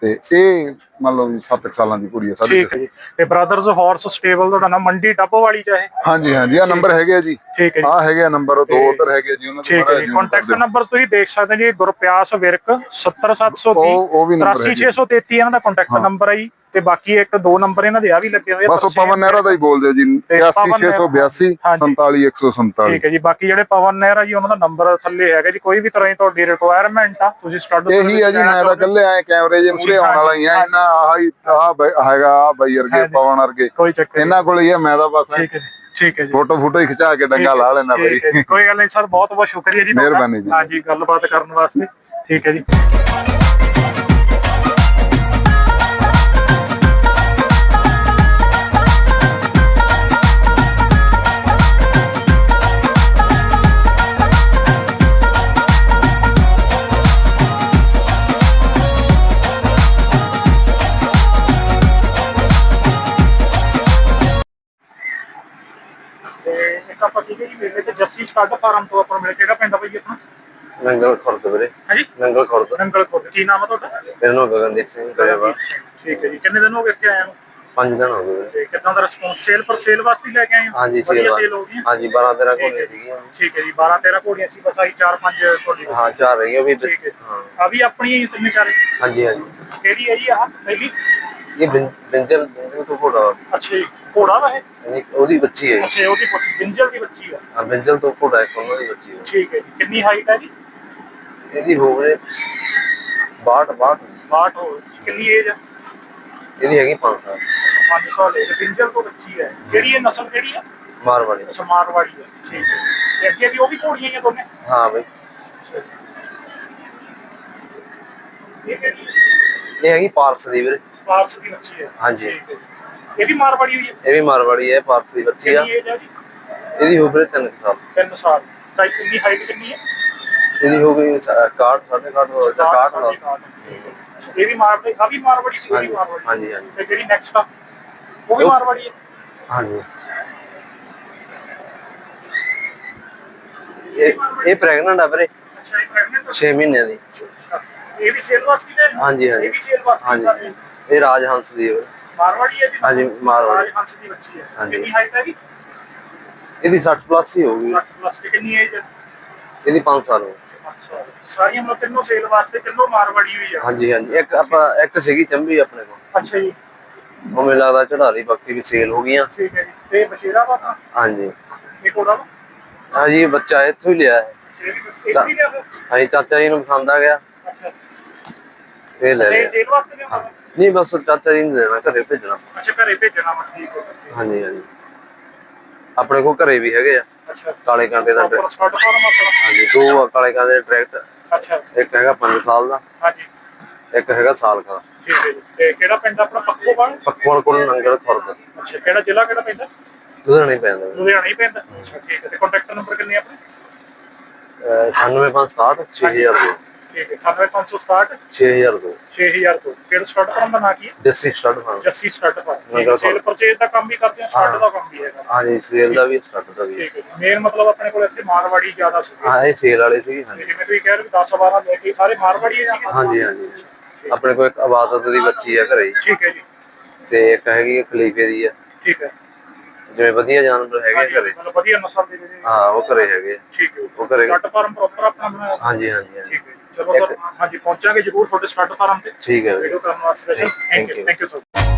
ਤੇ ਇਹ ਮੰਨ ਲਓ ਵੀ 7 ਸਾਲਾਂ ਦੀ ਕੁੜੀ ਹੈ ਸਾਡੀ ਠੀਕ ਹੈ ਜੀ। ਤੇ ਬ੍ਰਦਰਸ ਹਾਰਸ ਸਟੇਬਲ ਤੁਹਾਡਾ ਨਾਮ ਮੰਡੀ ਟੱਪ ਵਾਲੀ ਚ ਹੈ ਹਾਂਜੀ ਹਾਂਜੀ ਆ ਨੰਬਰ ਹੈਗੇ ਆ ਜੀ। ਠੀਕ ਹੈ ਜੀ। ਆ ਹੈਗੇ ਆ ਨੰਬਰ ਦੋ ਉਧਰ ਹੈਗੇ ਜੀ ਉਹਨਾਂ ਦੇ ਠੀਕ ਹੈ ਜੀ। ਕੰਟੈਕਟ ਨੰਬਰ ਤੁਸੀਂ ਦੇਖ ਸਕਦੇ ਜੀ ਗੁਰਪਿਆਸ ਵਿਰਕ 70730 ਉਹ- ਉਹ ਵੀ number ਹੈਗੇ। 83633 ਇਹਨਾਂ ਦਾ ਕੰਟੈਕਟ ਨੰਬਰ ਹੈ ਜੀ। ਤੇ ਬਾਕੀ ਇੱਕ ਦੋ ਨੰਬਰ ਇਹਨਾਂ ਦੇ ਆ ਵੀ ਲੱਗੇ ਹੋਏ ਆ ਬਸ ਉਹ ਪਵਨ ਨਹਿਰਾ ਦਾ ਹੀ ਬੋਲਦੇ ਜੀ ਤੇ ਪਵਨ 86682 ਹਾਂਜੀ। 47147 ਠੀਕ ਹੈ ਜੀ ਬਾਕੀ ਜਿਹੜੇ ਪਵਨ ਨਹਿਰਾ ਜੀ ਉਹਨਾਂ ਦਾ ਨੰਬਰ ਥੱਲੇ ਹੈਗਾ ਜੀ ਕੋਈ ਵੀ ਤਰ੍ਹਾਂ ਦੀ ਤੁਹਾਡੀ ਰਿਕੁਆਇਰਮੈਂਟ ਆ ਤੁਸੀਂ ਸਟੱਡ ਇਹੀ ਹੈ ਜੀ ਮੈਂ ਤਾਂ ਇਕੱਲੇ ਆਏ ਕੈਮਰੇ ਜੇ ਮੂਰੇ ਆਉਣ ਵਾਲਾ ਹੀ ਆ ਇਹਨਾਂ ਆਹ ਹੀ ਆਹ ਹੈਗਾ ਆ ਬਾਈ ਵਰਗੇ। ਪਵਨ ਵਰਗੇ। ਕੋਈ ਚੱਕਰ ਨਹੀਂ। ਇਹਨਾਂ ਕੋਲ ਹੀ ਆ ਮੈਂ ਤਾਂ ਬਸ ਠੀਕ ਹੈ ਜੀ ਠੀਕ ਹੈ ਜੀ। ਫੋਟੋ ਫੋਟੋ ਹੀ ਖਿਚਾ ਕੇ ਡੰਗਾ ਲਾ ਲੈਣਾ ਬਾਈ। ਕੋਈ ਗੱਲ ਨਹੀਂ ਸਰ ਬਹੁਤ ਬਹੁਤ ਸ਼ੁਕਰੀਆ ਜੀ। ਮਿਹਰਬਾਨੀ ਜੀ। ਹਾਂਜੀ ਗੱਲਬਾਤ ਕਰਨ ਵਾਸਤੇ। ਠੀਕ ਹੈ ਜੀ। ਸਟੱਡ ਫਾਰਮ ਤੋਂ ਆਪਾਂ ਮਿਲੇ ਕਿਹੜਾ ਪਿੰਡ ਆ ਬਾਈ ਆਪਣਾ? ਨੰਗਲ ਖੁਰਦ ਵੀਰੇ। ਹਾਂਜੀ? ਨੰਗਲ ਖੁਰਦ। ਨੰਗਲ ਖੁਰਦ। ਕੀ ਨਾਮ ਆ ਤੁਹਾਡਾ? ਮੇਰਾ ਨਾਮ ਗਗਨਦੀਪ ਸਿੰਘ ਕਰੇਵਾ ਠੀਕ ਹੈ ਜੀ। ਕਿੰਨੇ ਦਿਨ ਹੋ ਗਏ ਇੱਥੇ ਆਇਆ ਨੂੰ? ਪੰਜ ਦਿਨ ਹੋ ਗਏ। ਤੇ ਕਿੱਦਾਂ ਦਾ ਰਿਸਪੌਂਸ ਸੇਲ ਪਰ ਸੇਲ ਵਾਸਤੇ ਲੈ ਕੇ ਆਏ ਹੋ? ਹਾਂਜੀ ਸੇਲ ਸੇਲ ਹੋ ਗਈ ਹਾਂਜੀ 12 13 ਠੀਕ ਹੈ ਕੋਲੇ ਜੀ। ਸੀਗੀਆਂ। ਠੀਕ ਹੈ ਜੀ 12 13 ਘੋੜੀਆਂ ਸੀ ਬਸ ਆਈ 4 5 ਤੁਹਾਡੀ ਹਾਂ ਚਾਰ ਰਹੀਆਂ ਵੀ ਠੀਕ ਹੈ ਹਾਂ। ਆ ਵੀ ਆਪਣੀਆਂ ਹੀ ਤਿੰਨੇ ਚਾਰੇ? ਹਾਂਜੀ ਹਾਂਜੀ। ਕਿਹੜੀ ਹੈ ਜੀ ਆਹ ਪਹਿਲੀ? ਇਹ ਬਿੰ- ਬਿੰਜਲ ਬਿੰਜਲ ਤੋਂ ਘੋੜਾ ਅੱਛਾ ਜੀ ਘੋੜਾ ਵਾ ਇਹ? ਉਹਦੀ ਬੱਚੀ ਹੈ ਜੀ। ਅੱਛਾ ਉਹਦੀ ਪੁੱਤ ਗਿੰਜਲ ਦੀ ਬੱਚੀ ਆ। ਹਾਂ ਬਿੰਜਲ ਤੋਂ ਘੋੜਾ ਇੱਕ ਉਹਨਾਂ ਦੀ ਬੱਚੀ ਹੈ। ਠੀਕ ਹੈ ਜੀ ਕਿੰਨੀ ਹਾਈਟ ਹੈ ਜੀ? ਇਹਦੀ ਹੋ ਗਏ 62 62 ਬਾਟ ਹੋ ਕਿੰਨੀ ਏਜ ਹੈ ਇਹਦੀ ਹੈਗੀ 5 ਸਾਲ। 5 ਸਾਲ ਏਜ ਗਿੰਜਲ ਤੋਂ ਬੱਚੀ ਹੈ। ਕਿਹੜੀ ਹੈ ਨਸਲ ਕਿਹੜੀ ਹੈ ਮਾਰਵਾੜੀ। ਅੱਛਾ ਮਾਰਵਾੜੀ ਹੈ ਠੀਕ ਹੈ ਤੇ ਅੱਗੇ ਵੀ ਉਹ ਵੀ ਘੋੜੀਆਂ ਹੀ ਆ ਦੋਨੇ? ਹਾਂ ਬਈ। ਇਹ ਕਿਹੜੀ ਇਹ ਹੈਗੀ ਪਾਰਸ ਦੀ ਵੀਰੇ। ਪਾਰਸ ਦੀ ਬੱਚੀ ਹੈ। ਹਾਂਜੀ। ਠੀਕ ਹੈ ਜੀ। ਇਹ ਵੀ ਮਾਰਵਾੜੀ ਹੋਈ ਹੈ? ਇਹ ਵੀ ਮਾਰਵਾੜੀ ਹੈ ਪਾਰਸ ਦੀ ਬੱਚੀ ਆ। ਕਿੰਨੀ ਏਜ ਹੈ ਜੀ? ਇਹਦੀ ਹੋ ਗਈ 3 ਸਾਲ। 3 ਸਾਲ। ਤਾਂ ਕਿੰਨੀ ਹਾਈਟ ਕਿੰਨੀ ਹੈ? ਇਹਦੀ ਹੋ ਗਈ 61 60 ਹੋ ਗਿਆ 61 ਦਾ ਇਹ ਵੀ ਮਾਰਵਾੜੀ ਆ ਵੀ ਮਾਰਵਾੜੀ ਸੀ ਇਹ ਵੀ ਹਾਂਜੀ ਮਾਰਵਾੜੀ ਹਾਂਜੀ ਹਾਂਜੀ। ਤੇ ਜਿਹੜੀ ਨੈਕਸਟ ਆ ਉਹ ਵੀ ਉਹ- ਮਾਰਵਾੜੀ ਹੈ? ਹਾਂਜੀ। ਇਹ ਇਹ ਪ੍ਰੈਗਨੈਂਟ ਆ ਵੀਰੇ। ਅੱਛਾ ਇਹ pregnant 6 ਮਹੀਨਿਆਂ ਦੀ। ਆ? ਇਹ ਵੀ ਸੇਲ ਵਾਸਤੇ ਲੈ ਹਾਂਜੀ, ਹਾਂਜੀ। ਇਹ ਵੀ ਸੇਲ ਵਾਸਤੇ ਹਾਂਜੀ। ਸਾਰੇ। ਇਹ ਰਾਜ ਹੰਸ ਦੀ ਹੈ। ਮਾਰਵਾੜੀ ਹੈ ਜੀ? ਹਾਂਜੀ, ਮਾਰਵਾੜੀ। ਰਾਜ ਹੰਸ ਦੀ ਬੱਚੀ ਹੈ। ਹਾਂਜੀ। ਕਿੰਨੀ ਹਾਈਟ ਹੈ ਜੀ? ਇਹਦੀ 60 ਪਲੱਸ ਹੀ ਹੋਊਗੀ। 60 ਪਲੱਸ ਕਿੰਨੀ ਏਜ ਹੈ? ਇਹਦੀ 5 ਸਾਲ ਹੋ ਗਏ। ਅੱਛਾ ਸਾਰੀਆਂ ਮਤਲਬ ਤਿੰਨੋਂ ਸੇਲ ਵਾਸਤੇ ਤਿੰਨੋਂ ਮਾਰਵਾੜੀ ਹੋਈ ਆ। ਹਾਂਜੀ ਹਾਂਜੀ। ਇੱਕ ਆਪਾਂ ਇੱਕ ਸੀਗੀ ਚੰਬੀ ਆਪਣੇ ਕੋਲ। ਅੱਛਾ ਜੀ। ਉਹ ਮੈਨੂੰ ਲੱਗਦਾ ਚੜਾ ਲਈ ਬਾਕੀ ਵੀ ਸੇਲ ਹੋ ਗਈਆਂ। ਠੀਕ ਹੈ ਜੀ। ਤੇ ਬਸ਼ੇਰਾ ਵਾ ਤਾਂ? ਹਾਂਜੀ। ਇਹ ਕੋੜਾ ਵਾ ਹਾਂਜੀ ਇਹ ਬੱਚਾ ਇੱਥੋਂ ਹੀ ਲਿਆ ਹੈ। ਸੇਲ ਇੱਕ ਵੀ ਲਿਆ ਫਿਰ? ਹਾਂਜੀ ਚਾਚਾ ਜੀ ਨੂੰ ਪਸੰਦ ਆ ਗਿਆ। ਅੱਛਾ। ਇਹ ਲੈ ਤੇ ਲਿਆ। ਸੇਲ ਵਾਸਤੇ ਲਿਆ ਨਹੀਂ ਬਸ ਚਾਚਾ ਜੀ ਨੂੰ ਦੇਣਾ ਘਰੇ ਭੇਜਣਾ। ਅੱਛਾ ਘਰੇ ਭੇਜਣਾ ਵਾ ਠੀਕ ਹੈ। ਹਾਂਜੀ ਹਾਂਜੀ। ਆਪਣੇ ਕੋਲ ਘਰੇ ਵੀ ਹੈਗੇ ਆ। ਅੱਛਾ। ਕਾਲੇ ਕਾਂਟੇ ਦਾ ਪ੍ਰੋਪਰ ਸਟਾਰਟ ਫਾਰਮ ਆਪਣਾ। ਹਾਂਜੀ ਦੋ ਆ ਕਾਲੇ ਕਾਂਟੇ ਦੇ ਟਰੈਕਟ ਅੱਛਾ। ਇੱਕ ਹੈਗਾ 5 ਸਾਲ ਦਾ। ਹਾਂਜੀ। ਇੱਕ ਹੈਗਾ ਸਾਲ ਦਾ। ਠੀਕ ਹੈ ਜੀ। ਤੇ ਕਿਹੜਾ ਪਿੰਡ ਆਪਣਾ? ਪੱਖੋ ਬਣ ਪੱਕਵਾਲ ਕੋਲ ਨੰਗਲ ਖੁਰਦ। ਅੱਛਾ ਕਿਹੜਾ ਜ਼ਿਲ੍ਹਾ ਕਿਹੜਾ ਪੈਂਦਾ ਲੁਧਿਆਣੇ ਪੈਂਦਾ। ਲੁਧਿਆਣਾ ਹੀ ਪੈਂਦਾ। ਅੱਛਾ ਠੀਕ ਹੈ। ਤੇ ਕੰਟੈਕਟ ਨੰਬਰ ਕਿੰਨੇ ਆਪਣੇ? 9567 6002 ਠੀਕ ਹੈ 9567 6002 6000 ਤੋਂ ਕਿਹੜਾ ਸਟਾਰਟ ਫਾਰਮ ਦਾ। ਨਾਂ ਕੀ ਹੈ? Desi stud farm Jassi start farm sale purchase ਦਾ ਕੰਮ ਵੀ ਕਰਦੇ ਆ ਸਟਾਰਟ ਦਾ ਕੰਮ ਵੀ ਹੈਗਾ। ਹਾਂਜੀ ਸੇਲ ਦਾ ਵੀ ਸਟੱਡ ਦਾ ਵੀ। ਠੀਕ ਹੈ ਮੇਨ ਮਤਲਬ ਆਪਣੇ ਕੋਲ ਇੱਥੇ ਮਾਰਵਾੜੀ ਜ਼ਿਆਦਾ ਸੀ। ਹਾਂ ਇਹ ਸੇਲ ਵਾਲੇ ਸੀ ਹਾਂਜੀ। ਜਿਵੇਂ ਤੁਸੀਂ ਕਹਿ ਰਹੇ ਹੋ 10 12 ਲੈ ਕੇ ਸਾਰੇ ਮਾਰਵਾੜੀ ਹੀ ਸੀਗੇ? ਹਾਂਜੀ ਹਾਂਜੀ। ਆਪਣੇ ਕੋਲ ਇੱਕ ਆਬਾਦਤ ਦੀ ਬੱਚੀ ਹੈ ਘਰੇ। ਠੀਕ ਹੈ ਜੀ। ਤੇ ਇੱਕ ਹੈਗੀ ਖਲੀਫੇ ਦੀ ਆ। ਠੀਕ ਹੈ। ਜਿਵੇਂ ਵਧੀਆ ਜਾਨਵਰ ਹੈਗੇ ਘਰੇ। ਮਤਲਬ ਵਧੀਆ ਨਸਲ ਦੇ ਹਾਂ ਉਹ ਘਰੇ ਹੈਗੇ ਆ। ਠੀਕ ਹੈ। ਉਹ ਘਰੇ ਸਟਾਰਟ ਫਾਰਮ ਪ੍ਰੋਪਰ ਆਪਣਾ ਬਣਾਇਆ। ਹਾਂਜੀ ਹਾਂਜੀ। ਠੀਕ ਹੈ ਜੀ। ਚਲੋ ਸਰ ਹਾਂਜੀ ਪਹੁੰਚਾਂਗੇ ਜਰੂਰ ਤੁਹਾਡੇ ਸਟਾਰਟ ਫਾਰਮ ਤੇ ਠੀਕ ਹੈ। ਵੀਡੀਓ ਕਰਨ ਵਾਸਤੇ thank you. Thank you sir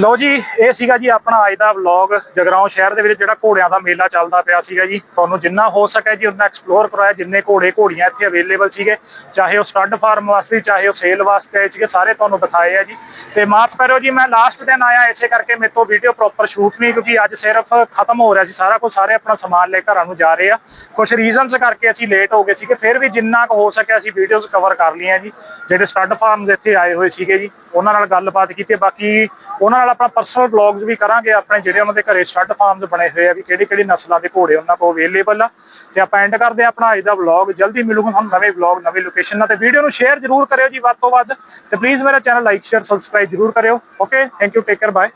ਲਓ ਜੀ, ਇਹ ਸੀਗਾ ਜੀ ਆਪਣਾ ਅੱਜ ਦਾ ਵਲੌਗ ਜਗਰਾਉਂ ਸ਼ਹਿਰ ਦੇ ਵਿੱਚ ਜਿਹੜਾ ਘੋੜਿਆਂ ਦਾ ਮੇਲਾ ਚੱਲਦਾ ਪਿਆ ਸੀਗਾ ਜੀ। ਤੁਹਾਨੂੰ ਜਿੰਨਾ ਹੋ ਸਕਿਆ ਜੀ ਉਹਨਾਂ ਐਕਸਪਲੋਰ ਕਰਾਇਆ, ਜਿੰਨੇ ਘੋੜੇ ਘੋੜੀਆਂ ਇੱਥੇ ਅਵੇਲੇਬਲ ਸੀਗੇ, ਚਾਹੇ ਉਹ ਸਟੱਡ ਫਾਰਮ ਵਾਸਤੇ, ਚਾਹੇ ਉਹ ਸੇਲ ਵਾਸਤੇ ਆਏ ਸੀਗੇ, ਸਾਰੇ ਤੁਹਾਨੂੰ ਦਿਖਾਏ ਆ ਜੀ। ਤੇ ਮਾਫ ਕਰਿਓ ਜੀ, ਮੈਂ ਲਾਸਟ ਦਿਨ ਆਇਆ, ਇਸੇ ਕਰਕੇ ਮੇਰੇ ਤੋਂ ਵੀਡੀਓ ਪ੍ਰੋਪਰ ਸ਼ੂਟ ਨਹੀਂ, ਕਿਉਂਕਿ ਅੱਜ ਸਿਰਫ ਖਤਮ ਹੋ ਰਿਹਾ ਸੀ, ਸਾਰਾ ਕੁਝ ਸਾਰੇ ਆਪਣਾ ਸਮਾਨ ਲੈ ਘਰਾਂ ਨੂੰ ਜਾ ਰਹੇ ਆ। ਕੁਝ ਰੀਜ਼ਨਸ ਕਰਕੇ ਅਸੀਂ ਲੇਟ ਹੋ ਗਏ ਸੀਗੇ, ਫਿਰ ਵੀ ਜਿੰਨਾ ਕੁ ਹੋ ਸਕਿਆ ਅਸੀਂ ਵੀਡੀਓਜ਼ ਕਵਰ ਕਰ ਲਈਆਂ ਜੀ। ਜਿਹੜੇ ਸਟੱਡ ਫਾਰਮ ਇੱਥੇ ਆਏ ਹੋਏ ਸੀਗੇ ਜੀ, ਉਹਨਾਂ ਨਾਲ ਗੱਲਬਾਤ ਕੀਤੀ, ਬਾਕੀ ਉਹਨਾਂ ਨਾਲ ਨਾਲ ਆਪਾਂ ਪਰਸਨਲ ਵਲੌਗਸ ਵੀ ਕਰਾਂਗੇ, ਆਪਣੇ ਜਿਹੜੇ ਉਹਨਾਂ ਦੇ ਘਰੇ ਸਟੱਡ ਫਾਰਮਸ ਬਣੇ ਹੋਏ ਆ ਵੀ ਕਿਹੜੀ ਕਿਹੜੀ ਨਸਲਾਂ ਦੇ ਘੋੜੇ ਉਹਨਾਂ ਕੋਲ ਅਵੇਲੇਬਲ ਆ। ਤੇ ਆਪਾਂ ਐਂਡ ਕਰਦੇ ਆ ਆਪਣਾ ਅੱਜ ਦਾ ਵਲੌਗ ਜਲਦੀ ਮਿਲੂਗਾ ਤੁਹਾਨੂੰ ਨਵੇਂ ਵਲੌਗ ਨਵੀਂ ਲੋਕੇਸ਼ਨ ਨਾਲ ਤੇ ਵੀਡੀਓ ਨੂੰ ਸ਼ੇਅਰ ਜਰੂਰ ਕਰਿਓ ਜੀ ਵੱਧ ਤੋਂ ਵੱਧ। ਤੇ ਪਲੀਜ਼ ਮੇਰਾ ਚੈਨਲ ਲਾਈਕ ਸ਼ੇਅਰ ਸਬਸਕ੍ਰਾਈਬ ਜਰੂਰ ਕਰਿਓ। Okay thank you take care bye